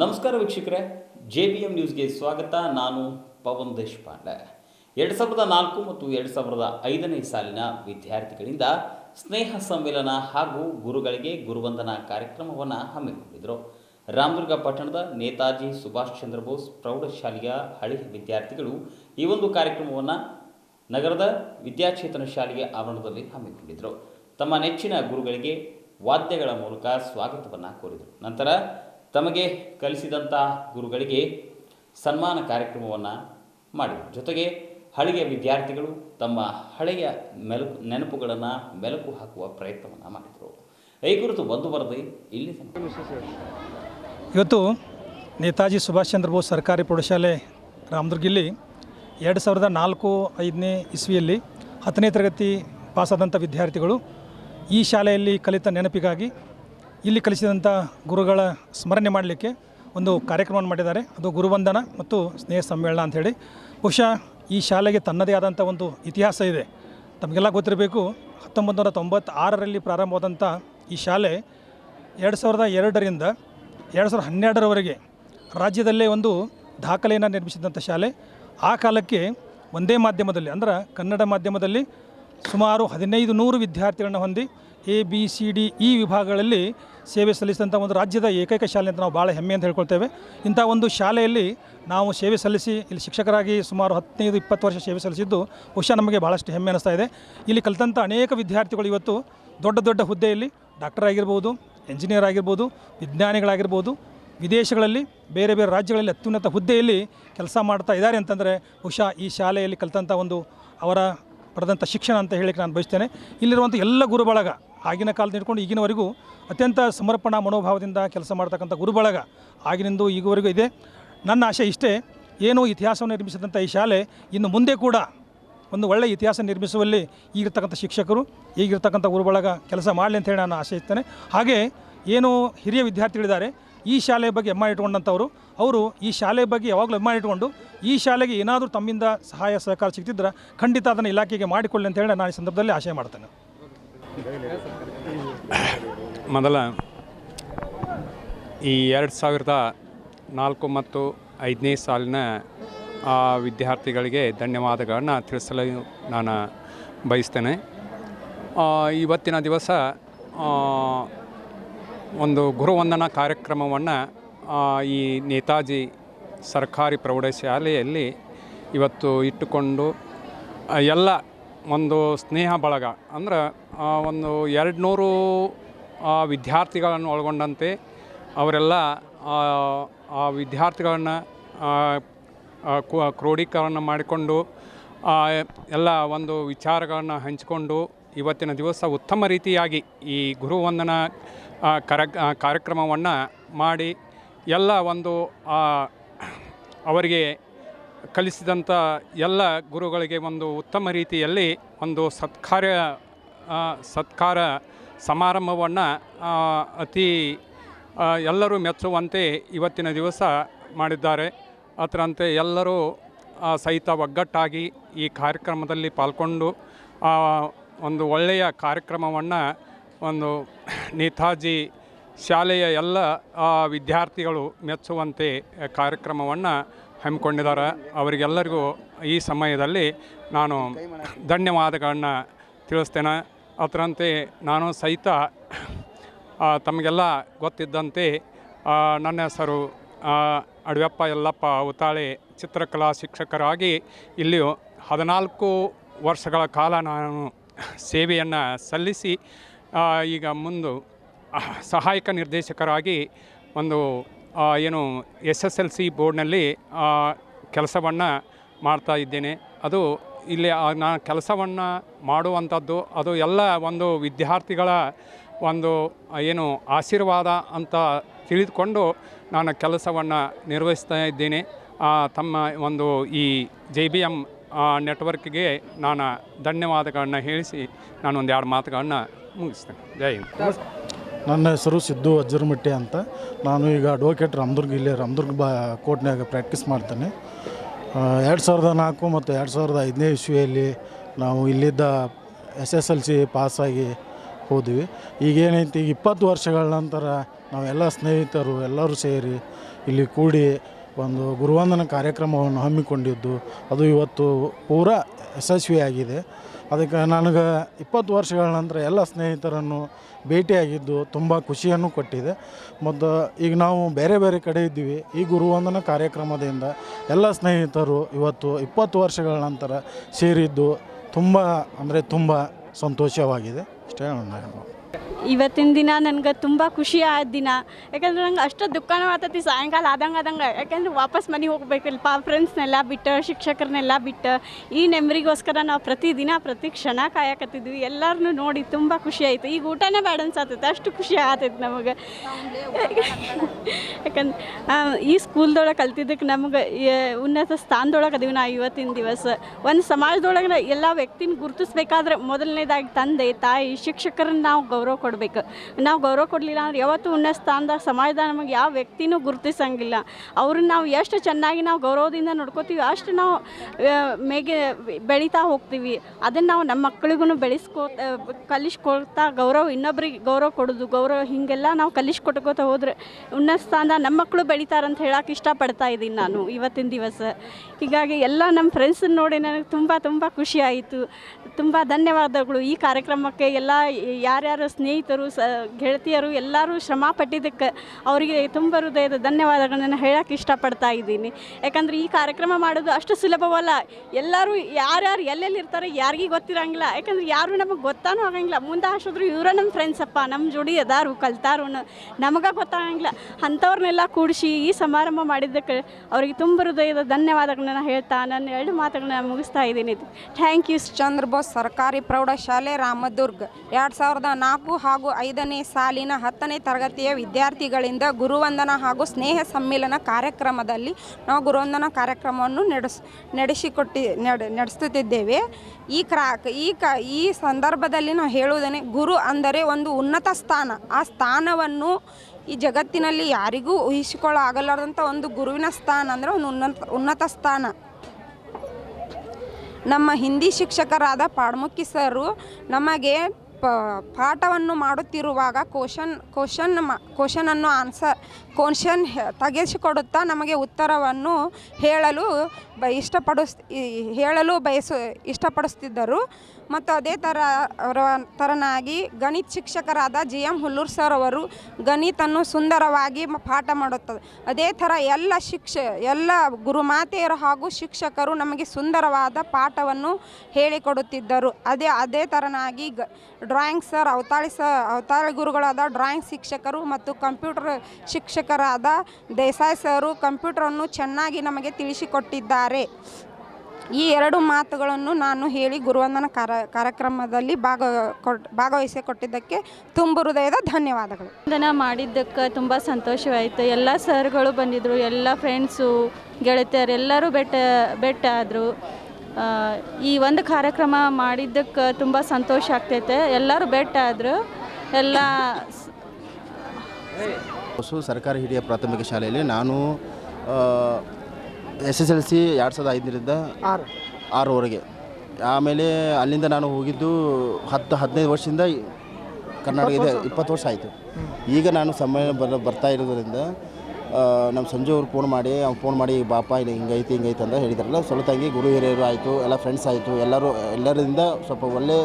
ನಮಸ್ಕಾರ ವೀಕ್ಷಕರೇ, J B M ನ್ಯೂಸ್ಗೆ ಸ್ವಾಗತ. ನಾನು ಪವನ್ ದೇಶಪಾಂಡೆ. ಎರಡು ಸಾವಿರದ ನಾಲ್ಕು ಮತ್ತು ಎರಡು ಸಾವಿರದ ಐದನೇ ಸಾಲಿನ ವಿದ್ಯಾರ್ಥಿಗಳಿಂದ ಸ್ನೇಹ ಸಮ್ಮೇಳನ ಹಾಗೂ ಗುರುಗಳಿಗೆ ಗುರುವಂದನಾ ಕಾರ್ಯಕ್ರಮವನ್ನು ಹಮ್ಮಿಕೊಂಡಿದ್ದರು ರಾಮದುರ್ಗ ಪಟ್ಟಣದ ನೇತಾಜಿ ಸುಭಾಷ್ ಚಂದ್ರ ಬೋಸ್ ಪ್ರೌಢಶಾಲೆಯ ಹಳಿ ವಿದ್ಯಾರ್ಥಿಗಳು ಈ ಒಂದು ಕಾರ್ಯಕ್ರಮವನ್ನು ನಗರದ ವಿದ್ಯಾಚೇತನ ಶಾಲೆಯ ಆವರಣದಲ್ಲಿ ಹಮ್ಮಿಕೊಂಡಿದ್ದರು ತಮ್ಮ ನೆಚ್ಚಿನ ಗುರುಗಳಿಗೆ ವಾದ್ಯಗಳ ಮೂಲಕ ಸ್ವಾಗತವನ್ನು ಕೋರಿದರು. ನಂತರ ತಮಗೆ ಕಲಿಸಿದಂಥ ಗುರುಗಳಿಗೆ ಸನ್ಮಾನ ಕಾರ್ಯಕ್ರಮವನ್ನು ಮಾಡಿದರು ಜೊತೆಗೆ ಹಳೆಯ ವಿದ್ಯಾರ್ಥಿಗಳು ತಮ್ಮ ಹಳೆಯ ಮೆಲುಕು, ನೆನಪುಗಳನ್ನು ಮೆಲುಕು ಹಾಕುವ ಪ್ರಯತ್ನವನ್ನು ಮಾಡಿದರು. ಈ ಕುರಿತು ಒಂದು ವರದಿ ಇಲ್ಲಿ ಇವತ್ತು ನೇತಾಜಿ ಸುಭಾಷ್ ಚಂದ್ರ ಬೋಸ್ ಸರ್ಕಾರಿ ಪ್ರೌಢಶಾಲೆ ರಾಮದುರ್ಗಿಲ್ಲಿ ಎರಡು ಸಾವಿರದ ನಾಲ್ಕು ಐದನೇ ಇಸ್ವಿಯಲ್ಲಿ ಹತ್ತನೇ ತರಗತಿ ಪಾಸಾದಂಥ ವಿದ್ಯಾರ್ಥಿಗಳು ಈ ಶಾಲೆಯಲ್ಲಿ ಕಲಿತ ನೆನಪಿಗಾಗಿ ಇಲ್ಲಿ ಕಲಿಸಿದಂಥ ಗುರುಗಳ ಸ್ಮರಣೆ ಮಾಡಲಿಕ್ಕೆ ಒಂದು ಕಾರ್ಯಕ್ರಮವನ್ನು ಮಾಡಿದ್ದಾರೆ. ಅದು ಗುರುವಂದನ ಮತ್ತು ಸ್ನೇಹ ಸಮ್ಮೇಳನ ಅಂಥೇಳಿ ಬಹುಶಃ ಈ ಶಾಲೆಗೆ ತನ್ನದೇ ಆದಂಥ ಒಂದು ಇತಿಹಾಸ ಇದೆ. ತಮಗೆಲ್ಲ ಗೊತ್ತಿರಬೇಕು ಹತ್ತೊಂಬತ್ತು ನೂರ ತೊಂಬತ್ತಾರರಲ್ಲಿ ಪ್ರಾರಂಭವಾದಂಥ ಈ ಶಾಲೆ ಎರಡು ಸಾವಿರದ ಎರಡರಿಂದ ಎರಡು ಸಾವಿರದ ಹನ್ನೆರಡರವರೆಗೆ ರಾಜ್ಯದಲ್ಲೇ ಒಂದು ದಾಖಲೆಯನ್ನು ನಿರ್ಮಿಸಿದಂಥ ಶಾಲೆ. ಆ ಕಾಲಕ್ಕೆ ಒಂದೇ ಮಾಧ್ಯಮದಲ್ಲಿ, ಅಂದ್ರೆ ಕನ್ನಡ ಮಾಧ್ಯಮದಲ್ಲಿ ಸುಮಾರು ಹದಿನೈದು ನೂರು ವಿದ್ಯಾರ್ಥಿಗಳನ್ನ ಹೊಂದಿ ಎ ಬಿ ಸಿ ಡಿ ಈ ವಿಭಾಗಗಳಲ್ಲಿ ಸೇವೆ ಸಲ್ಲಿಸಿದಂಥ ಒಂದು ರಾಜ್ಯದ ಏಕೈಕ ಶಾಲೆ ಅಂತ ನಾವು ಭಾಳ ಹೆಮ್ಮೆ ಅಂತ ಹೇಳ್ಕೊಳ್ತೇವೆ. ಇಂಥ ಒಂದು ಶಾಲೆಯಲ್ಲಿ ನಾವು ಸೇವೆ ಸಲ್ಲಿಸಿ, ಇಲ್ಲಿ ಶಿಕ್ಷಕರಾಗಿ ಸುಮಾರು ಹದಿನೈದು, ಇಪ್ಪತ್ತು ವರ್ಷ ಸೇವೆ ಸಲ್ಲಿಸಿದ್ದು ಬಹುಶಃ ನಮಗೆ ಭಾಳಷ್ಟು ಹೆಮ್ಮೆ ಅನಿಸ್ತಾ ಇದೆ. ಇಲ್ಲಿ ಕಲಿತಂಥ ಅನೇಕ ವಿದ್ಯಾರ್ಥಿಗಳು ಇವತ್ತು ದೊಡ್ಡ ದೊಡ್ಡ ಹುದ್ದೆಯಲ್ಲಿ ಡಾಕ್ಟರ್ ಆಗಿರ್ಬೋದು, ಎಂಜಿನಿಯರ್ ಆಗಿರ್ಬೋದು, ವಿಜ್ಞಾನಿಗಳಾಗಿರ್ಬೋದು, ವಿದೇಶಗಳಲ್ಲಿ ಬೇರೆ ಬೇರೆ ರಾಜ್ಯಗಳಲ್ಲಿ ಅತ್ಯುನ್ನತ ಹುದ್ದೆಯಲ್ಲಿ ಕೆಲಸ ಮಾಡ್ತಾ ಇದ್ದಾರೆ ಅಂತಂದರೆ ಬಹುಶಃ ಈ ಶಾಲೆಯಲ್ಲಿ ಕಲಿತಂಥ ಒಂದು ಅವರ ಪಡೆದಂಥ ಶಿಕ್ಷಣ ಅಂತ ಹೇಳಿಕ್ಕೆ ನಾನು ಬಯಸ್ತೇನೆ. ಇಲ್ಲಿರುವಂಥ ಎಲ್ಲ ಗುರುಬಳಗ ಆಗಿನ ಕಾಲದಿಂದ ಹಿಡ್ಕೊಂಡು ಈಗಿನವರೆಗೂ ಅತ್ಯಂತ ಸಮರ್ಪಣಾ ಮನೋಭಾವದಿಂದ ಕೆಲಸ ಮಾಡ್ತಕ್ಕಂಥ ಗುರುಬಳಗ ಆಗಿನಿಂದ ಈಗವರೆಗೂ ಇದೆ. ನನ್ನ ಆಶೆ ಇಷ್ಟೇ, ಏನು ಇತಿಹಾಸವನ್ನು ನಿರ್ಮಿಸಿದಂಥ ಈ ಶಾಲೆ ಇನ್ನು ಮುಂದೆ ಕೂಡ ಒಂದು ಒಳ್ಳೆಯ ಇತಿಹಾಸ ನಿರ್ಮಿಸುವಲ್ಲಿ ಈಗಿರ್ತಕ್ಕಂಥ ಶಿಕ್ಷಕರು, ಈಗಿರ್ತಕ್ಕಂಥ ಗುರುಬಳಗ ಕೆಲಸ ಮಾಡಲಿ ಅಂತ ಹೇಳಿ ನಾನು ಆಶಯಿಸ್ತೇನೆ ಹಾಗೆ ಏನು ಹಿರಿಯ ವಿದ್ಯಾರ್ಥಿಗಳಿದ್ದಾರೆ, ಈ ಶಾಲೆಯ ಬಗ್ಗೆ ಹೆಮ್ಮೆ ಇಟ್ಕೊಂಡಂಥವರು ಅವರು ಈ ಶಾಲೆ ಬಗ್ಗೆ ಯಾವಾಗಲೂ ಹೆಮ್ಮೆ ಇಟ್ಕೊಂಡು ಈ ಶಾಲೆಗೆ ಏನಾದರೂ ತಮ್ಮಿಂದ ಸಹಾಯ, ಸಹಕಾರ ಸಿಗ್ತಿದ್ರೆ ಖಂಡಿತ ಅದನ್ನು ಇಲಾಖೆಗೆ ಮಾಡಿಕೊಳ್ಳಿ ಅಂತ ಹೇಳಿ ನಾನು ಈ ಸಂದರ್ಭದಲ್ಲಿ ಆಶಯ ಮಾಡ್ತೇನೆ. ಮೊದಲ, ಈ ಎರಡು ಸಾವಿರದ ನಾಲ್ಕು ಮತ್ತು ಐದನೇ ಸಾಲಿನ ಆ ವಿದ್ಯಾರ್ಥಿಗಳಿಗೆ ಧನ್ಯವಾದಗಳನ್ನು ತಿಳಿಸಲು ನಾನು ಬಯಸ್ತೇನೆ. ಇವತ್ತಿನ ದಿವಸ ಒಂದು ಗುರುವಂದನಾ ಕಾರ್ಯಕ್ರಮವನ್ನು ಈ ನೇತಾಜಿ ಸರ್ಕಾರಿ ಪ್ರೌಢಶಾಲೆಯಲ್ಲಿ ಇವತ್ತು ಇಟ್ಟುಕೊಂಡು ಎಲ್ಲ ಒಂದು ಸ್ನೇಹ ಬಳಗ. ಅಂದ್ರೆ ಒಂದು ಎರಡು ನೂರು ವಿದ್ಯಾರ್ಥಿಗಳನ್ನು ಒಳಗೊಂಡಂತೆ ಅವರೆಲ್ಲ ಆ, ವಿದ್ಯಾರ್ಥಿಗಳನ್ನು ಕ್ರೋಢೀಕರಣ ಮಾಡಿಕೊಂಡು ಎಲ್ಲ ಒಂದು ವಿಚಾರಗಳನ್ನು ಹಂಚಿಕೊಂಡು ಇವತ್ತಿನ ದಿವಸ ಉತ್ತಮ ರೀತಿಯಾಗಿ ಈ ಗುರುವಂದನ ಕರ ಕಾರ್ಯಕ್ರಮವನ್ನು ಮಾಡಿ ಎಲ್ಲ ಒಂದು ಅವರಿಗೆ ಕಲಿಸಿದಂಥ ಎಲ್ಲ ಗುರುಗಳಿಗೆ ಒಂದು ಉತ್ತಮ ರೀತಿಯಲ್ಲಿ ಒಂದು ಸತ್ಕಾರ್ಯ ಸತ್ಕಾರ ಸಮಾರಂಭವನ್ನು ಅತಿ ಎಲ್ಲರೂ ಮೆಚ್ಚುವಂತೆ ಇವತ್ತಿನ ದಿವಸ ಮಾಡಿದ್ದಾರೆ. ಅದರಂತೆ ಎಲ್ಲರೂ ಸಹಿತ ಒಗ್ಗಟ್ಟಾಗಿ ಈ ಕಾರ್ಯಕ್ರಮದಲ್ಲಿ ಪಾಲ್ಗೊಂಡು ಒಂದು ಒಳ್ಳೆಯ ಕಾರ್ಯಕ್ರಮವನ್ನು ಒಂದು ನೇತಾಜಿ ಶಾಲೆಯ ಎಲ್ಲ ವಿದ್ಯಾರ್ಥಿಗಳು ಮೆಚ್ಚುವಂತೆ ಕಾರ್ಯಕ್ರಮವನ್ನು ಹಮ್ಮಿಕೊಂಡಿದ್ದಾರೆ. ಅವರಿಗೆಲ್ಲರಿಗೂ ಈ ಸಮಯದಲ್ಲಿ ನಾನು ಧನ್ಯವಾದಗಳನ್ನು ತಿಳಿಸ್ತೇನೆ. ಅದರಂತೆ ನಾನು ಸಹಿತ ತಮಗೆಲ್ಲ ಗೊತ್ತಿದ್ದಂತೆ ನನ್ನ ಹೆಸರು ಅಡವ್ಯಪ್ಪ ಯಲ್ಲಪ್ಪ ಉತಾಳೆ ಚಿತ್ರಕಲಾ ಶಿಕ್ಷಕರಾಗಿ ಇಲ್ಲಿ ಹದಿನಾಲ್ಕು ವರ್ಷಗಳ ಕಾಲ ನಾನು ಸೇವೆಯನ್ನು ಸಲ್ಲಿಸಿ ಈಗ ಮುಂದೆ ಸಹಾಯಕ ನಿರ್ದೇಶಕರಾಗಿ ಒಂದು ಏನು ಎಸ್ ಎಸ್ ಎಲ್ ಸಿ ಬೋರ್ಡ್ನಲ್ಲಿ ಕೆಲಸವನ್ನು ಮಾಡ್ತಾ ಇದ್ದೇನೆ. ಅದು ಇಲ್ಲಿ ನಾನು ಕೆಲಸವನ್ನು ಮಾಡುವಂಥದ್ದು, ಅದು ಎಲ್ಲ ಒಂದು ವಿದ್ಯಾರ್ಥಿಗಳ ಒಂದು ಏನು ಆಶೀರ್ವಾದ ಅಂತ ತಿಳಿದುಕೊಂಡು ನಾನು ಕೆಲಸವನ್ನು ನಿರ್ವಹಿಸ್ತಾ ಇದ್ದೇನೆ. ತಮ್ಮ ಒಂದು ಈ ಜೆ ಬಿ ಎಂ ನೆಟ್ವರ್ಕ್ಗೆ ನಾನು ಧನ್ಯವಾದಗಳನ್ನು ಹೇಳಿಸಿ ನಾನು ಒಂದು ಎರಡು ಮಾತುಗಳನ್ನು ಮುಗಿಸ್ತೇನೆ. ಜೈ ಹಿಂದ್. ನನ್ನ ಹೆಸರು ಸಿದ್ದು ಅಜ್ಜರಮಟ್ಟಿ ಅಂತ. ನಾನು ಈಗ ಅಡ್ವೊಕೇಟ್ ರಾಮದುರ್ಗ, ಇಲ್ಲೇ ರಾಮದುರ್ಗ ಬಾ ಕೋರ್ಟ್ನಾಗ ಪ್ರಾಕ್ಟೀಸ್ ಮಾಡ್ತೇನೆ. ಎರಡು ಸಾವಿರದ ನಾಲ್ಕು ಮತ್ತು ಎರಡು ಸಾವಿರದ ಐದನೇ ಇಸ್ವಿಯಲ್ಲಿ ನಾವು ಇಲ್ಲಿದ್ದ ಎಸ್ ಎಸ್ ಎಲ್ ಸಿ ಪಾಸಾಗಿ ಹೋದ್ವಿ. ಈಗೇನೈತಿ ಈಗ ಇಪ್ಪತ್ತು ವರ್ಷಗಳ ನಂತರ ನಾವೆಲ್ಲ ಸ್ನೇಹಿತರು ಎಲ್ಲರೂ ಸೇರಿ ಇಲ್ಲಿ ಕೂಡಿ ಒಂದು ಗುರುವಂದನ ಕಾರ್ಯಕ್ರಮವನ್ನು ಹಮ್ಮಿಕೊಂಡಿದ್ದು. ಅದು ಇವತ್ತು ಪೂರಾ ಯಶಸ್ವಿಯಾಗಿದೆ ಅದಕ್ಕೆ ನನಗೆ ಇಪ್ಪತ್ತು ವರ್ಷಗಳ ನಂತರ ಎಲ್ಲ ಸ್ನೇಹಿತರನ್ನು ಭೇಟಿಯಾಗಿದ್ದು ತುಂಬ ಖುಷಿಯನ್ನು ಕೊಟ್ಟಿದೆ. ಮತ್ತು ಈಗ ನಾವು ಬೇರೆ ಬೇರೆ ಕಡೆ ಇದ್ದೀವಿ. ಈ ಗುರುವಂದನ ಕಾರ್ಯಕ್ರಮದಿಂದ ಎಲ್ಲ ಸ್ನೇಹಿತರು ಇವತ್ತು ಇಪ್ಪತ್ತು ವರ್ಷಗಳ ನಂತರ ಸೇರಿದ್ದು ತುಂಬ, ಅಂದರೆ ತುಂಬ ಸಂತೋಷವಾಗಿದೆ. ಇಷ್ಟೇ ಹೇಳೋದು. ಇವತ್ತಿನ ದಿನ ನನಗೆ ತುಂಬ ಖುಷಿ ಆದ ದಿನ. ಯಾಕಂದ್ರೆ ನಂಗೆ ಅಷ್ಟು ದುಃಖನೂ ಆತತಿ ಸಾಯಂಕಾಲ ಆದಂಗೆ ಆದಂಗೆ. ಯಾಕಂದ್ರೆ ವಾಪಸ್ ಮನೆಗೆ ಹೋಗ್ಬೇಕಲ್ಪ ಫ್ರೆಂಡ್ಸ್ನೆಲ್ಲ ಬಿಟ್ಟು, ಶಿಕ್ಷಕರನ್ನೆಲ್ಲ ಬಿಟ್ಟು. ಈ ನೆಮ್ಮರಿಗೋಸ್ಕರ ನಾವು ಪ್ರತಿದಿನ, ಪ್ರತಿ ಕ್ಷಣ ಕಾಯಕತ್ತಿದ್ವಿ. ಎಲ್ಲರನ್ನೂ ನೋಡಿ ತುಂಬ ಖುಷಿ ಆಯಿತು. ಈಗ ಊಟನೇ ಬೇಡ ಅನ್ಸತ್ತೈತೆ ಅಷ್ಟು ಖುಷಿ ಆತೈತೆ ನಮಗೆ. ಯಾಕಂದ್ರೆ ಈ ಸ್ಕೂಲ್ದೊಳಗೆ ಕಲ್ತಿದ್ದಕ್ಕೆ ನಮ್ಗೆ ಉನ್ನತ ಸ್ಥಾನದೊಳಗೆ ಅದೀವಿ ನಾವು ಇವತ್ತಿನ ದಿವಸ. ಒಂದು ಸಮಾಜದೊಳಗೆ ಎಲ್ಲ ವ್ಯಕ್ತಿನ ಗುರುತಿಸ್ಬೇಕಾದ್ರೆ ಮೊದಲನೇದಾಗಿ ತಂದೆ, ತಾಯಿ, ಶಿಕ್ಷಕರನ್ನ ನಾವು ಗೌರವ ಕೊಡಬೇಕು. ನಾವು ಗೌರವ ಕೊಡಲಿಲ್ಲ ಅಂದ್ರೆ ಯಾವತ್ತೂ ಉನ್ನತ ಸ್ಥಾನದಾಗ ಸಮಾಜದ ನಮಗೆ ಯಾವ ವ್ಯಕ್ತಿನೂ ಗುರುತಿಸಂಗಿಲ್ಲ. ಅವ್ರನ್ನ ನಾವು ಎಷ್ಟು ಚೆನ್ನಾಗಿ ನಾವು ಗೌರವದಿಂದ ನೋಡ್ಕೋತೀವಿ, ಅಷ್ಟು ನಾವು ಮೇಗೆ ಬೆಳೀತಾ ಹೋಗ್ತೀವಿ. ಅದನ್ನು ನಾವು ನಮ್ಮ ಮಕ್ಕಳಿಗೂ ಬೆಳೆಸ್ಕೋ ಕಲಿಸ್ಕೊಳ್ತಾ ಗೌರವ ಇನ್ನೊಬ್ಬರಿಗೆ ಗೌರವ ಕೊಡೋದು. ಗೌರವ ಹೀಗೆಲ್ಲ ನಾವು ಕಲಿಸ್ಕೊಟ್ಕೋತ ಹೋದ್ರೆ ಉನ್ನತ ಸ್ಥಾನ ನಮ್ಮ ಮಕ್ಕಳು ಬೆಳೀತಾರಂತ ಹೇಳಕ್ಕೆ ಇಷ್ಟಪಡ್ತಾ ಇದ್ದೀನಿ ನಾನು ಇವತ್ತಿನ ದಿವಸ. ಹೀಗಾಗಿ ಎಲ್ಲ ನಮ್ಮ ಫ್ರೆಂಡ್ಸನ್ನ ನೋಡಿ ನನಗೆ ತುಂಬ ತುಂಬ ಖುಷಿ ಆಯಿತು. ತುಂಬ ಧನ್ಯವಾದಗಳು ಈ ಕಾರ್ಯಕ್ರಮಕ್ಕೆ. ಎಲ್ಲ ಯಾರ್ಯಾರು ಸ್ನೇಹಿತರು, ಸ, ಗೆಳತಿಯರು ಎಲ್ಲರೂ ಶ್ರಮ ಪಟ್ಟಿದ್ದಕ್ಕೆ ಅವರಿಗೆ ತುಂಬ ಹೃದಯದ ಧನ್ಯವಾದಗಳನ್ನು ಹೇಳಕ್ಕೆ ಇಷ್ಟಪಡ್ತಾ ಇದ್ದೀನಿ. ಯಾಕಂದ್ರೆ ಈ ಕಾರ್ಯಕ್ರಮ ಮಾಡೋದು ಅಷ್ಟು ಸುಲಭವಲ್ಲ. ಎಲ್ಲರೂ ಯಾರ್ಯಾರು ಎಲ್ಲೆಲ್ಲಿ ಇರ್ತಾರೆ ಯಾರಿಗೂ ಗೊತ್ತಿರಂಗಿಲ್ಲ. ಯಾಕಂದ್ರೆ ಯಾರು ನಮಗೆ ಗೊತ್ತಾನೂ ಆಗಂಗಿಲ್ಲ. ಮುಂದೆ ಹಾಸಿದ್ರು ಇವರು ನಮ್ಮ ಫ್ರೆಂಡ್ಸ್ ಅಪ್ಪ ನಮ್ಮ ಜೋಡಿ ಅದಾರು, ಕಲ್ತಾರು ನಮಗೆ ಗೊತ್ತಾಗಂಗಿಲ್ಲ. ಅಂಥವ್ರನ್ನೆಲ್ಲ ಕೂಡಿಸಿ ಈ ಸಮಾರಂಭ ಮಾಡಿದ್ದಕ್ಕೆ ಅವರಿಗೆ ತುಂಬ ಹೃದಯದ ಧನ್ಯವಾದಗಳನ್ನು ಹೇಳ್ತಾ ನನ್ನ ಎರಡು ಮಾತುಗಳನ್ನ ಮುಗಿಸ್ತಾ ಇದ್ದೀನಿ. ಥ್ಯಾಂಕ್ ಯು ಚಂದ್ರ ಬೋಸ್ ಸರ್ಕಾರಿ ಪ್ರೌಢಶಾಲೆ ರಾಮದುರ್ಗ್. ಎರಡು ಸಾವಿರದ ನಾಲ್ಕು ಹಾಗೂ ಐದನೇ ಸಾಲಿನ ಹತ್ತನೇ ತರಗತಿಯ ವಿದ್ಯಾರ್ಥಿಗಳಿಂದ ಗುರುವಂದನ ಹಾಗೂ ಸ್ನೇಹ ಸಮ್ಮಿಲನ ಕಾರ್ಯಕ್ರಮದಲ್ಲಿ ನಾವು ಗುರುವಂದನ ಕಾರ್ಯಕ್ರಮವನ್ನು ನಡೆಸ್, ನಡೆಸಿಕೊಟ್ಟಿ, ನಡೆ ನಡೆಸುತ್ತಿದ್ದೇವೆ ಈ ಕ್ರಾ, ಈ ಕ, ಈ ಸಂದರ್ಭದಲ್ಲಿ ನಾವು ಹೇಳುವುದೇನೆ, ಗುರು ಅಂದರೆ ಒಂದು ಉನ್ನತ ಸ್ಥಾನ. ಆ ಸ್ಥಾನವನ್ನು ಈ ಜಗತ್ತಿನಲ್ಲಿ ಯಾರಿಗೂ ಊಹಿಸಿಕೊಳ್ಳ ಆಗಲಾರ್ದಂಥ ಒಂದು ಗುರುವಿನ ಸ್ಥಾನ ಅಂದರೆ ಒಂದು ಉನ್ನತ ಉನ್ನತ ಸ್ಥಾನ. ನಮ್ಮ ಹಿಂದಿ ಶಿಕ್ಷಕರಾದ ಪಾಡ್ಮುಖಿ ಸರು, ನಮಗೆ ಪ, ಪಾಠವನ್ನು ಮಾಡುತ್ತಿರುವಾಗ ಕ್ವಶನ್ ಮ ಕ್ವಶನನ್ನು ಆನ್ಸರ್, ಕ್ವಶನ್ ತೆಗೆಸಿಕೊಡುತ್ತಾ ನಮಗೆ ಉತ್ತರವನ್ನು ಹೇಳಲು ಬ, ಇಷ್ಟಪಡಿಸ್ ಹೇಳಲು ಬಯಸು, ಇಷ್ಟಪಡಿಸ್ತಿದ್ದರು. ಮತ್ತು ಅದೇ ಥರ ಥರನಾಗಿ ಗಣಿತ ಶಿಕ್ಷಕರಾದ ಜಿ ಎಂ ಹುಲ್ಲೂರ್ ಸರ್ ಅವರು ಗಣಿತನ್ನು ಸುಂದರವಾಗಿ ಪಾಠ ಮಾಡುತ್ತದೆ ಅದೇ ಥರ ಎಲ್ಲ ಶಿಕ್ಷ ಎಲ್ಲ ಗುರುಮಾತೆಯರು ಹಾಗೂ ಶಿಕ್ಷಕರು ನಮಗೆ ಸುಂದರವಾದ ಪಾಠವನ್ನು ಹೇಳಿಕೊಡುತ್ತಿದ್ದರು. ಅದೇ ಅದೇ ಥರನಾಗಿ ಗ ಡ್ರಾಯಿಂಗ್ ಸರ್, ಅವತಾಳಿ ಸ ಅವತಾಳಿ ಗುರುಗಳಾದ ಡ್ರಾಯಿಂಗ್ ಶಿಕ್ಷಕರು ಮತ್ತು ಕಂಪ್ಯೂಟರ್ ಶಿಕ್ಷಕರಾದ ದೇಸಾಯಿ ಸರು ಕಂಪ್ಯೂಟರನ್ನು ಚೆನ್ನಾಗಿ ನಮಗೆ ತಿಳಿಸಿಕೊಟ್ಟಿದ್ದಾರೆ. ಈ ಎರಡು ಮಾತುಗಳನ್ನು ನಾನು ಹೇಳಿ ಗುರುವಂದನ ಕಾರ ಕಾರ್ಯಕ್ರಮದಲ್ಲಿ ಭಾಗ ಕೊಟ್ ಭಾಗವಹಿಸಿಕೊಟ್ಟಿದ್ದಕ್ಕೆ ತುಂಬ ಹೃದಯದ ಧನ್ಯವಾದಗಳು. ವಂದನ ಮಾಡಿದ್ದಕ್ಕೆ ತುಂಬ ಸಂತೋಷವಾಯಿತು. ಎಲ್ಲ ಸರ್ಗಳು ಬಂದಿದ್ದರು ಎಲ್ಲ ಫ್ರೆಂಡ್ಸು ಗೆಳತಿಯರು ಎಲ್ಲರೂ ಬೆಟ್ಟ ಬೆಟ್ಟ ಆದರು ಈ ಒಂದು ಕಾರ್ಯಕ್ರಮ ಮಾಡಿದ್ದಕ್ಕೆ ತುಂಬ ಸಂತೋಷ ಆಗ್ತೈತೆ. ಎಲ್ಲರೂ ಬೆಟ್ಟ ಆದರು ಎಲ್ಲ ಸರ್ಕಾರಿ ಹಿರಿಯ ಪ್ರಾಥಮಿಕ ಶಾಲೆಯಲ್ಲಿ ನಾನು ಎಸ್ ಎಸ್ ಎಲ್ ಸಿ ಎರಡು ಸಾವಿರದ ಐದರಿಂದ ಆರು. ಆರವರೆಗೆ. ಆಮೇಲೆ ಅಲ್ಲಿಂದ ನಾನು ಹೋಗಿದ್ದು ಹತ್ತು ಹದಿನೈದು ವರ್ಷದಿಂದ ಕರ್ನಾಟಕ ಇದೆ ಇಪ್ಪತ್ತು ವರ್ಷ ಆಯಿತು. ಈಗ ನಾನು ಸಮ್ಮೇಳನ ಬರ ಬರ್ತಾ ಇರೋದ್ರಿಂದ ನಮ್ಮ ಸಂಜೆ ಅವ್ರು ಫೋನ್ ಮಾಡಿ ಅವ್ನು ಫೋನ್ ಮಾಡಿ ಬಾಪ ಇಲ್ಲಿ ಹಿಂಗೈತಿ ಹಿಂಗೈತೆ ಅಂತ ಹೇಳಿದಾರಲ್ಲ ಸ್ವಲ್ಪಂಗಿ ಗುರು ಹಿರಿಯರು ಆಯಿತು ಎಲ್ಲ ಫ್ರೆಂಡ್ಸ್ ಆಯಿತು ಎಲ್ಲರೂ ಎಲ್ಲರಿಂದ ಸ್ವಲ್ಪ ಒಳ್ಳೆ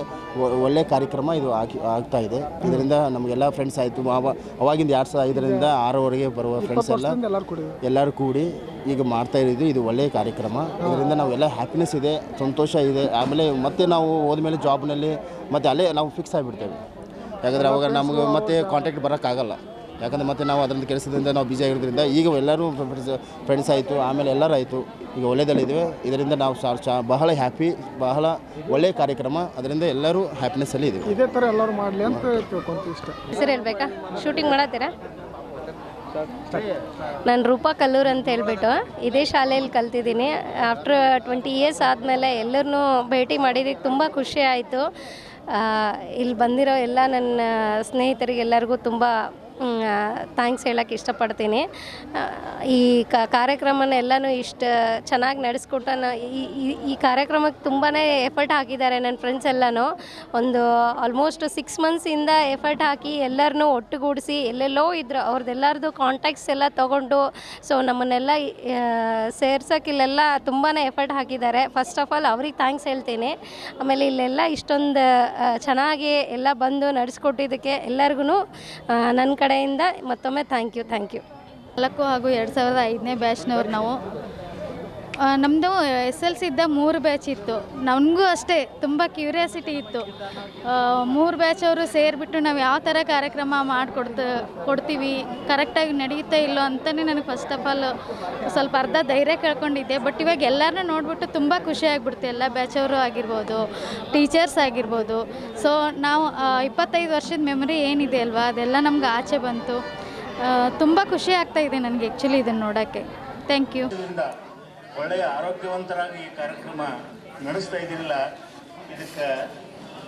ಒಳ್ಳೆ ಕಾರ್ಯಕ್ರಮ ಇದು ಆಗಿ ಆಗ್ತಾ ಇದೆ. ಇದರಿಂದ ನಮಗೆಲ್ಲ ಫ್ರೆಂಡ್ಸ್ ಆಯಿತು. ಅವ ಅವಾಗಿಂದ ಎರಡು ಸಾವಿರದ ಐದರಿಂದ ಆರವರೆಗೆ ಬರುವ ಫ್ರೆಂಡ್ಸ್ ಎಲ್ಲ ಎಲ್ಲರೂ ಕೂಡಿ. ಈಗ ಮಾಡ್ತಾ ಇರೋದು ಇದು ಒಳ್ಳೆಯ ಕಾರ್ಯಕ್ರಮ. ಇದರಿಂದ ನಾವೆಲ್ಲ ಹ್ಯಾಪಿನೆಸ್ ಇದೆ ಸಂತೋಷ ಇದೆ. ಆಮೇಲೆ ಮತ್ತೆ ನಾವು ಹೋದ್ಮೇಲೆ ಜಾಬ್ನಲ್ಲಿ ಮತ್ತೆ ಅಲ್ಲೇ ನಾವು ಫಿಕ್ಸ್ ಆಗಿಬಿಡ್ತೇವೆ. ಯಾಕಂದರೆ ಅವಾಗ ನಮಗೆ ಮತ್ತೆ ಕಾಂಟ್ಯಾಕ್ಟ್ ಬರೋಕ್ಕಾಗಲ್ಲ. ಯಾಕಂದರೆ ಮತ್ತೆ ನಾವು ಅದರಿಂದ ಕೆಲಸದಿಂದ ನಾವು ಬಿಜಿ ಆಗಿರೋದ್ರಿಂದ ಈಗ ಎಲ್ಲರೂ ಫ್ರೆಂಡ್ಸ್ ಆಯಿತು ಆಮೇಲೆ ಎಲ್ಲರೂ ಆಯಿತು. ಈಗ ಒಳ್ಳೆಯದಲ್ಲಿದ್ದೇವೆ ಇದರಿಂದ ನಾವು ಸಾ ಚಾ- ಬಹಳ ಹ್ಯಾಪಿ ಬಹಳ ಒಳ್ಳೆಯ ಕಾರ್ಯಕ್ರಮ. ಅದರಿಂದ ಎಲ್ಲರೂ ಹ್ಯಾಪಿನೆಸ್ಸಲ್ಲಿ ಇದ್ದೀವಿ. ಇದೇ ಥರ ಎಲ್ಲರೂ ಮಾಡಲಿ ಅಂತ ತಿಳ್ಕೊಂತೀವಿ ಇಷ್ಟ. ಹೆಸರು ಹೇಳ್ಬೇಕಾ? ಶೂಟಿಂಗ್ ಮಾಡತ್ತೀರಾ? ನಾನು ರೂಪಾ ಕಲ್ಲೂರ್ ಅಂತ ಹೇಳ್ಬಿಟ್ಟು ಇದೇ ಶಾಲೆಯಲ್ಲಿ ಕಲ್ತಿದ್ದೀನಿ. ಆಫ್ಟರ್ ಟ್ವೆಂಟಿ ಇಯರ್ಸ್ ಆದಮೇಲೆ ಎಲ್ಲರನ್ನೂ ಭೇಟಿ ಮಾಡಿದ್ದಕ್ಕೆ ತುಂಬ ಖುಷಿ ಆಯಿತು. ಇಲ್ಲಿ ಬಂದಿರೋ ಎಲ್ಲ ನನ್ನ ಸ್ನೇಹಿತರಿಗೆಲ್ಲರಿಗೂ ತುಂಬ ಥ್ಯಾಂಕ್ಸ್ ಹೇಳೋಕ್ಕೆ ಇಷ್ಟಪಡ್ತೀನಿ. ಈ ಕ, ಕಾರ್ಯಕ್ರಮನ ಎಲ್ಲನೂ ಇಷ್ಟು ಚೆನ್ನಾಗಿ ನಡೆಸ್ಕೊಟ್ಟ ಈ, ಈ- ಕಾರ್ಯಕ್ರಮಕ್ಕೆ ತುಂಬಾ ಎಫರ್ಟ್ ಹಾಕಿದ್ದಾರೆ ನನ್ನ ಫ್ರೆಂಡ್ಸ್ ಎಲ್ಲನೂ. ಒಂದು ಆಲ್ಮೋಸ್ಟ್ ಸಿಕ್ಸ್ ಮಂತ್ಸಿಂದ ಎಫರ್ಟ್ ಹಾಕಿ ಎಲ್ಲರನ್ನೂ ಒಟ್ಟುಗೂಡಿಸಿ ಎಲ್ಲೆಲ್ಲೋ ಇದ್ರು ಅವ್ರದ್ದೆಲ್ಲರದು ಕಾಂಟ್ಯಾಕ್ಟ್ಸ್ ಎಲ್ಲ ತೊಗೊಂಡು ಸೊ ನಮ್ಮನ್ನೆಲ್ಲ ಸೇರ್ಸೋಕ್ಕಿಲ್ಲೆಲ್ಲ ತುಂಬಾ ಎಫರ್ಟ್ ಹಾಕಿದ್ದಾರೆ ಫಸ್ಟ್ ಆಫ್ ಆಲ್ ಅವ್ರಿಗೆ ಥ್ಯಾಂಕ್ಸ್ ಹೇಳ್ತೀನಿ. ಆಮೇಲೆ ಇಲ್ಲೆಲ್ಲ ಇಷ್ಟೊಂದು ಚೆನ್ನಾಗಿ ಎಲ್ಲ ಬಂದು ನಡೆಸ್ಕೊಟ್ಟಿದ್ದಕ್ಕೆ ಎಲ್ಲರಿಗೂ ನನ್ನ ಕಡೆಯಿಂದ ಮತ್ತೊಮ್ಮೆ ಥ್ಯಾಂಕ್ ಯು ಥ್ಯಾಂಕ್ ಯು ನಾಲ್ಕು ಹಾಗೂ ಎರಡು ಸಾವಿರದ ಐದನೇ ಬ್ಯಾಚ್ನವ್ರು ನಾವು. ನಮ್ಮದು ಎಸ್ ಎಲ್ ಸಿ ಇದ್ದ ಮೂರು ಬ್ಯಾಚ್ ಇತ್ತು. ನನಗೂ ಅಷ್ಟೇ, ತುಂಬ ಕ್ಯೂರಿಯಾಸಿಟಿ ಇತ್ತು. ಮೂರು ಬ್ಯಾಚ್ ಅವರು ಸೇರಿಬಿಟ್ಟು ನಾವು ಯಾವ ಥರ ಕಾರ್ಯಕ್ರಮ ಮಾಡಿಕೊಡ್ತ, ಕೊಡ್ತೀವಿ ಕರೆಕ್ಟಾಗಿ ನಡೆಯುತ್ತಾ ಇಲ್ಲೋ ಅಂತಲೇ ನನಗೆ ಫಸ್ಟ್ ಆಫ್ ಆಲ್ ಸ್ವಲ್ಪ ಅರ್ಧ ಧೈರ್ಯ ಕಳ್ಕೊಂಡಿದ್ದೆ. ಬಟ್ ಇವಾಗ ಎಲ್ಲರನ್ನೂ ನೋಡಿಬಿಟ್ಟು ತುಂಬ ಖುಷಿ ಆಗಿಬಿಡ್ತು. ಎಲ್ಲ ಬ್ಯಾಚ್ ಅವರು ಆಗಿರ್ಬೋದು ಟೀಚರ್ಸ್ ಆಗಿರ್ಬೋದು. ಸೊ ನಾವು ಇಪ್ಪತ್ತೈದು ವರ್ಷದ ಮೆಮೊರಿ ಏನಿದೆ ಅಲ್ವಾ? ಅದೆಲ್ಲ ನಮ್ಗೆ ಆಚೆ ಬಂತು. ತುಂಬ ಖುಷಿ ಆಗ್ತಾ ಇದೆ ನನಗೆ ಆ್ಯಕ್ಚುಲಿ ಇದನ್ನು ನೋಡೋಕ್ಕೆ. ಥ್ಯಾಂಕ್ ಯು ಒಳ್ಳೆಯ ಆರೋಗ್ಯವಂತರಾಗಿ ಈ ಕಾರ್ಯಕ್ರಮ ನಡೆಸ್ತಾ ಇದ್ದೀರಲ್ಲ, ಇದಕ್ಕೆ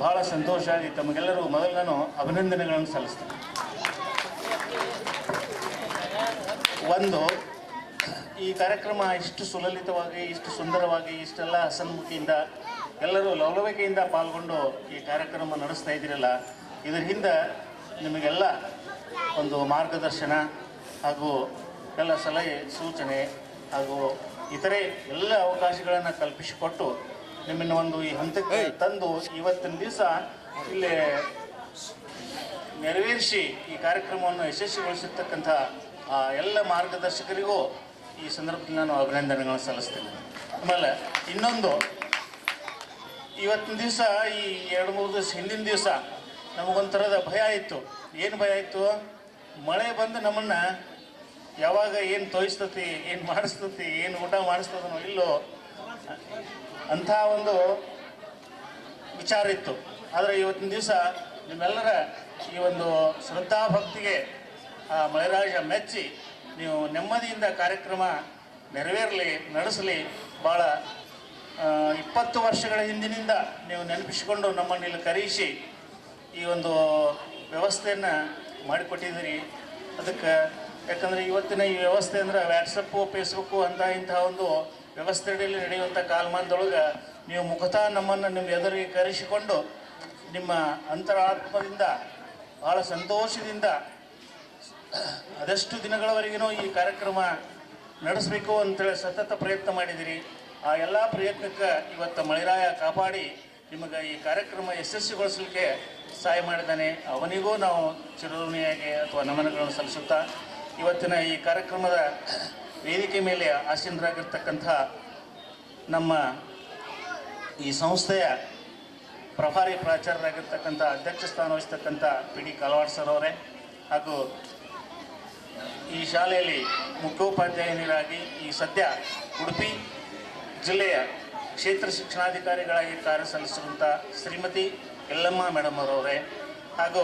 ಬಹಳ ಸಂತೋಷ ಆಗಿ ತಮಗೆಲ್ಲರೂ ಮೊದಲು ನಾನು ಅಭಿನಂದನೆಗಳನ್ನು ಸಲ್ಲಿಸ್ತೇನೆ. ಒಂದು, ಈ ಕಾರ್ಯಕ್ರಮ ಇಷ್ಟು ಸುಲಲಿತವಾಗಿ, ಇಷ್ಟು ಸುಂದರವಾಗಿ, ಇಷ್ಟೆಲ್ಲ ಹಸನ್ಮುಖಿಯಿಂದ ಎಲ್ಲರೂ ಲವಲವಿಕೆಯಿಂದ ಪಾಲ್ಗೊಂಡು ಈ ಕಾರ್ಯಕ್ರಮ ನಡೆಸ್ತಾ ಇದ್ದೀರಲ್ಲ, ಇದರ ಹಿಂದೆ ನಿಮಗೆಲ್ಲ ಒಂದು ಮಾರ್ಗದರ್ಶನ ಹಾಗೂ ಎಲ್ಲ ಸಲಹೆ ಸೂಚನೆ ಹಾಗೂ ಇತರೆ ಎಲ್ಲ ಅವಕಾಶಗಳನ್ನು ಕಲ್ಪಿಸಿಕೊಟ್ಟು ನಿಮ್ಮನ್ನು ಒಂದು ಈ ಹಂತಕ್ಕೆ ತಂದು ಇವತ್ತಿನ ದಿವಸ ಇಲ್ಲಿ ನೆರವೇರಿಸಿ ಈ ಕಾರ್ಯಕ್ರಮವನ್ನು ಯಶಸ್ವಿಗೊಳಿಸಿರ್ತಕ್ಕಂಥ ಆ ಎಲ್ಲ ಮಾರ್ಗದರ್ಶಕರಿಗೂ ಈ ಸಂದರ್ಭದಲ್ಲಿ ನಾನು ಅಭಿನಂದನೆಗಳನ್ನು ಸಲ್ಲಿಸ್ತೇನೆ. ಆಮೇಲೆ ಇನ್ನೊಂದು ಇವತ್ತಿನ ದಿವಸ ಈ ಎರಡು ಮೂರು ದಿವಸ ಹಿಂದಿನ ದಿವಸ ನಮಗೊಂಥರದ ಭಯ ಇತ್ತು. ಏನು ಭಯ ಇತ್ತು? ಮಳೆ ಬಂದು ನಮ್ಮನ್ನು ಯಾವಾಗ ಏನು ತೋಯಿಸ್ತತಿ, ಏನು ಮಾಡಿಸ್ತತಿ, ಏನು ಊಟ ಮಾಡಿಸ್ತದನೋ ಇಲ್ಲೋ, ಅಂಥ ಒಂದು ವಿಚಾರ ಇತ್ತು. ಆದರೆ ಇವತ್ತಿನ ದಿವಸ ನಿಮ್ಮೆಲ್ಲರ ಈ ಒಂದು ಶ್ರದ್ಧಾಭಕ್ತಿಗೆ, ಆ ಮಳೆರಾಜ ಮೆಚ್ಚಿ ನೀವು ನೆಮ್ಮದಿಯಿಂದ ಕಾರ್ಯಕ್ರಮ ನೆರವೇರಲಿ, ನಡೆಸಲಿ. ಭಾಳ ಇಪ್ಪತ್ತು ವರ್ಷಗಳ ಹಿಂದಿನಿಂದ ನೀವು ನೆನಪಿಸಿಕೊಂಡು ನಮ್ಮನ್ನು ಇಲ್ಲಿ ಕರೆಯಿಸಿ ಈ ಒಂದು ವ್ಯವಸ್ಥೆಯನ್ನು ಮಾಡಿಕೊಟ್ಟಿದ್ದೀರಿ. ಅದಕ್ಕೆ ಯಾಕಂದರೆ ಇವತ್ತಿನ ಈ ವ್ಯವಸ್ಥೆ ಅಂದ್ರೆ ವ್ಯಾಟ್ಸಪ್ಪು ಫೇಸ್ಬುಕ್ಕು ಅಂತ ಇಂತಹ ಒಂದು ವ್ಯವಸ್ಥೆಯಲ್ಲಿ ನಡೆಯುವಂಥ ಕಾಲಮಾನದೊಳಗೆ ನೀವು ಮುಖತಃ ನಮ್ಮನ್ನು ನಿಮ್ಮ ಎದುರಿಗೆ ಕರೆಸಿಕೊಂಡು ನಿಮ್ಮ ಅಂತರಾತ್ಮದಿಂದ ಭಾಳ ಸಂತೋಷದಿಂದ ಅದೆಷ್ಟು ದಿನಗಳವರೆಗೂ ಈ ಕಾರ್ಯಕ್ರಮ ನಡೆಸಬೇಕು ಅಂತೇಳಿ ಸತತ ಪ್ರಯತ್ನ ಮಾಡಿದಿರಿ. ಆ ಎಲ್ಲ ಪ್ರಯತ್ನಕ್ಕೆ ಇವತ್ತು ಮಳೆರಾಯ ಕಾಪಾಡಿ ನಿಮಗೆ ಈ ಕಾರ್ಯಕ್ರಮ ಯಶಸ್ವಿಗೊಳಿಸಲಿಕ್ಕೆ ಸಹಾಯ ಮಾಡಿದ್ದಾನೆ. ಅವನಿಗೂ ನಾವು ಚಿರಋಣಿಯಾಗಿ ಅಥವಾ ನಮನಗಳನ್ನು ಸಲ್ಲಿಸುತ್ತಾ ಇವತ್ತಿನ ಈ ಕಾರ್ಯಕ್ರಮದ ವೇದಿಕೆ ಮೇಲೆ ಆಸೀನರಾಗಿರ್ತಕ್ಕಂಥ ನಮ್ಮ ಈ ಸಂಸ್ಥೆಯ ಪ್ರಭಾರಿ ಪ್ರಾಚಾರ್ಯರಾಗಿರ್ತಕ್ಕಂಥ ಅಧ್ಯಕ್ಷ ಸ್ಥಾನ ವಹಿಸ್ತಕ್ಕಂಥ ಪಿ ಡಿ ಕಲವಾಡ್ ಸರ್ ಅವರೇ ಹಾಗೂ ಈ ಶಾಲೆಯಲ್ಲಿ ಮುಖ್ಯೋಪಾಧ್ಯಾಯನಿರಾಗಿ ಈ ಸದ್ಯ ಉಡುಪಿ ಜಿಲ್ಲೆಯ ಕ್ಷೇತ್ರ ಶಿಕ್ಷಣಾಧಿಕಾರಿಗಳಾಗಿ ಕಾರ್ಯ ಸಲ್ಲಿಸಿರುವಂಥ ಶ್ರೀಮತಿ ಎಲ್ಲಮ್ಮ ಮೇಡಮ್ ಅವರವರೇ ಹಾಗೂ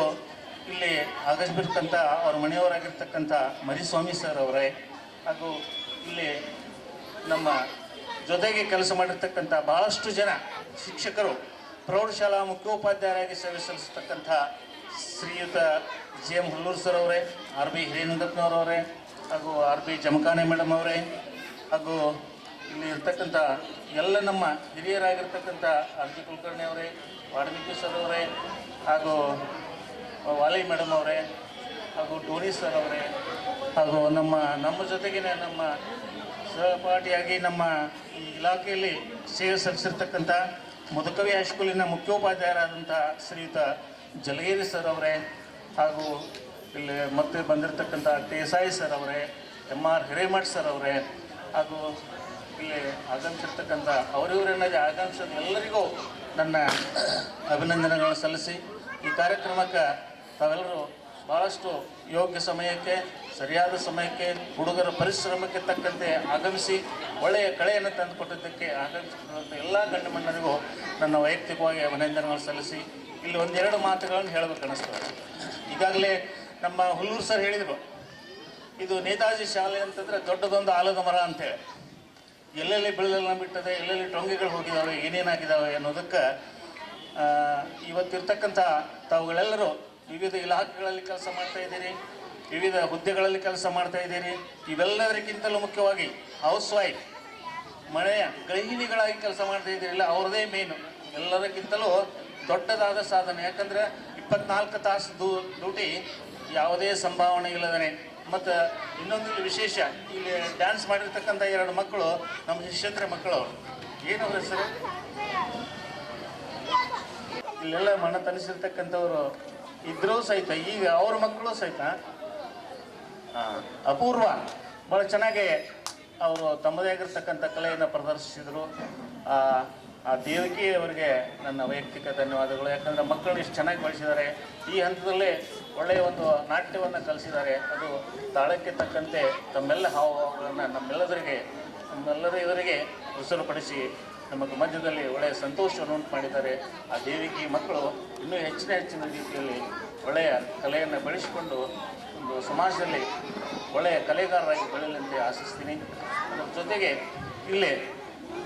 ಇಲ್ಲಿ ಆಗಮಿಸಿರ್ತಕ್ಕಂಥ ಅವ್ರ ಮನೆಯವರಾಗಿರ್ತಕ್ಕಂಥ ಮರಿಸ್ವಾಮಿ ಸರ್ ಅವರೇ, ಹಾಗೂ ಇಲ್ಲಿ ನಮ್ಮ ಜೊತೆಗೆ ಕೆಲಸ ಮಾಡಿರ್ತಕ್ಕಂಥ ಭಾಳಷ್ಟು ಜನ ಶಿಕ್ಷಕರು, ಪ್ರೌಢಶಾಲಾ ಮುಖ್ಯೋಪಾಧ್ಯಾಯರಾಗಿ ಸೇವೆ ಸಲ್ಲಿಸ್ತಕ್ಕಂಥ ಶ್ರೀಯುತ ಜಿ ಎಂ ಹುಲ್ಲೂರು ಸರ್ ಅವರೇ, ಆರ್ ಬಿ ಹಿರೇನಂದಪ್ಪನವರವರೇ ಹಾಗೂ ಆರ್ ಬಿ ಜಮಖಾನೆ ಮೇಡಮ್ ಅವರೇ, ಹಾಗೂ ಇಲ್ಲಿ ಇರ್ತಕ್ಕಂಥ ಎಲ್ಲ ನಮ್ಮ ಹಿರಿಯರಾಗಿರ್ತಕ್ಕಂಥ ಆರ್ ಬಿ ಕುಲಕರ್ಣಿ ಅವರೇ, ವಾಲ್ಮೀಕಿ ಸರ್ ಅವರೇ, ಹಾಗೂ ವಾಲಿ ಮೇಡಮ್ ಅವರೇ, ಹಾಗೂ ಟೋನಿ ಸರ್ ಅವರೇ, ಹಾಗೂ ನಮ್ಮ ನಮ್ಮ ಜೊತೆಗಿನ ನಮ್ಮ ಸಹಪಾಠಿಯಾಗಿ ನಮ್ಮ ಇಲಾಖೆಯಲ್ಲಿ ಸೇವೆ ಸಲ್ಲಿಸಿರ್ತಕ್ಕಂಥ ಮುದುಕವಿ ಹೈಸ್ಕೂಲಿನ ಮುಖ್ಯೋಪಾಧ್ಯಾಯರಾದಂಥ ಶ್ರೀಯುತ ಜಲಗೇರಿ ಸರ್ ಅವರೇ, ಹಾಗೂ ಇಲ್ಲಿ ಮತ್ತೆ ಬಂದಿರತಕ್ಕಂಥ ದೇಸಾಯಿ ಸರ್ ಅವರೇ ಎಂ ಆರ್ ಹಿರೇಮಠ್ ಸರ್ ಅವರೇ, ಹಾಗೂ ಇಲ್ಲಿ ಆಗಮಿಸಿರ್ತಕ್ಕಂಥ ಅವರಿವರನ್ನಾಗಿ ಆಗಮಿಸಿದ ಎಲ್ಲರಿಗೂ ನನ್ನ ಅಭಿನಂದನೆಗಳನ್ನು ಸಲ್ಲಿಸಿ ಈ ಕಾರ್ಯಕ್ರಮಕ್ಕೆ ತಾವೆಲ್ಲರೂ ಭಾಳಷ್ಟು ಯೋಗ್ಯ ಸಮಯಕ್ಕೆ, ಸರಿಯಾದ ಸಮಯಕ್ಕೆ, ಹುಡುಗರ ಪರಿಶ್ರಮಕ್ಕೆ ತಕ್ಕಂತೆ ಆಗಮಿಸಿ ಒಳ್ಳೆಯ ಕಳೆಯನ್ನು ತಂದುಕೊಟ್ಟಿದ್ದಕ್ಕೆ ಆಗಮಿಸಿದಂಥ ಎಲ್ಲ ಗಂಡು ಮಣ್ಣರಿಗೂ ನನ್ನ ವೈಯಕ್ತಿಕವಾಗಿ ಅಭಿನಂದನೆಗಳನ್ನು ಸಲ್ಲಿಸಿ, ಇಲ್ಲಿ ಒಂದೆರಡು ಮಾತುಗಳನ್ನು ಹೇಳಬೇಕು ಅನ್ನಿಸ್ತದೆ ಈಗಾಗಲೇ ನಮ್ಮ ಹುಲ್ಲೂರು ಸರ್ ಹೇಳಿದರು, ಇದು ನೇತಾಜಿ ಶಾಲೆ ಅಂತಂದರೆ ದೊಡ್ಡದೊಂದು ಆಲದ ಮರ ಅಂತೇಳಿ. ಎಲ್ಲೆಲ್ಲಿ ಬೆಳೆದೆಲ್ಲ ಬಿಟ್ಟದೆ, ಎಲ್ಲೆಲ್ಲಿ ಟೊಂಗಿಗಳು ಹೋಗಿದ್ದಾವೆ ಏನೇನಾಗಿದ್ದಾವೆ ಅನ್ನೋದಕ್ಕೆ ಇವತ್ತಿರ್ತಕ್ಕಂಥ ತಾವುಗಳೆಲ್ಲರೂ ವಿವಿಧ ಇಲಾಖೆಗಳಲ್ಲಿ ಕೆಲಸ ಮಾಡ್ತಾ ಇದ್ದೀರಿ, ವಿವಿಧ ಹುದ್ದೆಗಳಲ್ಲಿ ಕೆಲಸ ಮಾಡ್ತಾ ಇದ್ದೀರಿ. ಇವೆಲ್ಲದಕ್ಕಿಂತಲೂ ಮುಖ್ಯವಾಗಿ ಹೌಸ್ ವೈಫ್ ಮನೆಯ ಗೃಹಿಣಿಗಳಾಗಿ ಕೆಲಸ ಮಾಡ್ತಾ ಇದ್ದೀರಿಲ್ಲ, ಅವ್ರದೇ ಮೇನು ಎಲ್ಲದಕ್ಕಿಂತಲೂ ದೊಡ್ಡದಾದ ಸಾಧನೆ. ಯಾಕಂದರೆ ಇಪ್ಪತ್ನಾಲ್ಕು ತಾಸು ದೂ, ಡ್ಯೂಟಿ ಯಾವುದೇ ಸಂಭಾವನೆ ಇಲ್ಲದೇ ಮತ್ತು ಇನ್ನೊಂದು ಇಲ್ಲಿ ವಿಶೇಷ, ಇಲ್ಲಿ ಡ್ಯಾನ್ಸ್ ಮಾಡಿರ್ತಕ್ಕಂಥ ಎರಡು ಮಕ್ಕಳು, ನಮ್ಮ ಶಿಷ್ಯಂದ್ರ ಮಕ್ಕಳು. ಏನು ಸರ್ ಇಲ್ಲೆಲ್ಲ ಮನ ತನಿಸಿರ್ತಕ್ಕಂಥವ್ರು ಇದ್ರೂ ಸಹಿತ ಈಗ ಅವ್ರ ಮಕ್ಕಳು ಸಹಿತ ಅಪೂರ್ವ ಭಾಳ ಚೆನ್ನಾಗಿ ಅವರು ತಮ್ಮದೇ ಆಗಿರ್ತಕ್ಕಂಥ ಕಲೆಯನ್ನು ಪ್ರದರ್ಶಿಸಿದರು. ಆ, ದೇವಕಿ ಅವರಿಗೆ ನನ್ನ ವೈಯಕ್ತಿಕ ಧನ್ಯವಾದಗಳು. ಯಾಕಂದರೆ ಮಕ್ಕಳನ್ನ ಇಷ್ಟು ಚೆನ್ನಾಗಿ ಬಳಸಿದ್ದಾರೆ. ಈ ಹಂತದಲ್ಲಿ ಒಳ್ಳೆಯ ಒಂದು ನಾಟ್ಯವನ್ನು ಕಲಿಸಿದ್ದಾರೆ. ಅದು ತಾಳಕ್ಕೆ ತಕ್ಕಂತೆ ತಮ್ಮೆಲ್ಲ ಹಾವುಗಳನ್ನು ನಮ್ಮೆಲ್ಲದರಿಗೆ ನಮ್ಮೆಲ್ಲರ ಇವರಿಗೆ ಉಸಿರುಪಡಿಸಿ ನಮ್ಮ ಮಧ್ಯದಲ್ಲಿ ಒಳ್ಳೆಯ ಸಂತೋಷವನ್ನು ಉಂಟು ಮಾಡಿದ್ದಾರೆ ಆ ದೇವಿಗೆ ಮಕ್ಕಳು ಇನ್ನೂ ಹೆಚ್ಚಿನ ಹೆಚ್ಚಿನ ರೀತಿಯಲ್ಲಿ ಒಳ್ಳೆಯ ಕಲೆಯನ್ನು ಬೆಳೆಸಿಕೊಂಡು ಒಂದು ಸಮಾಜದಲ್ಲಿ ಒಳ್ಳೆಯ ಕಲೆಗಾರರಾಗಿ ಬೆಳೆಯಲಂತೆ ಆಶಿಸ್ತೀನಿ. ಅದರ ಜೊತೆಗೆ ಇಲ್ಲಿ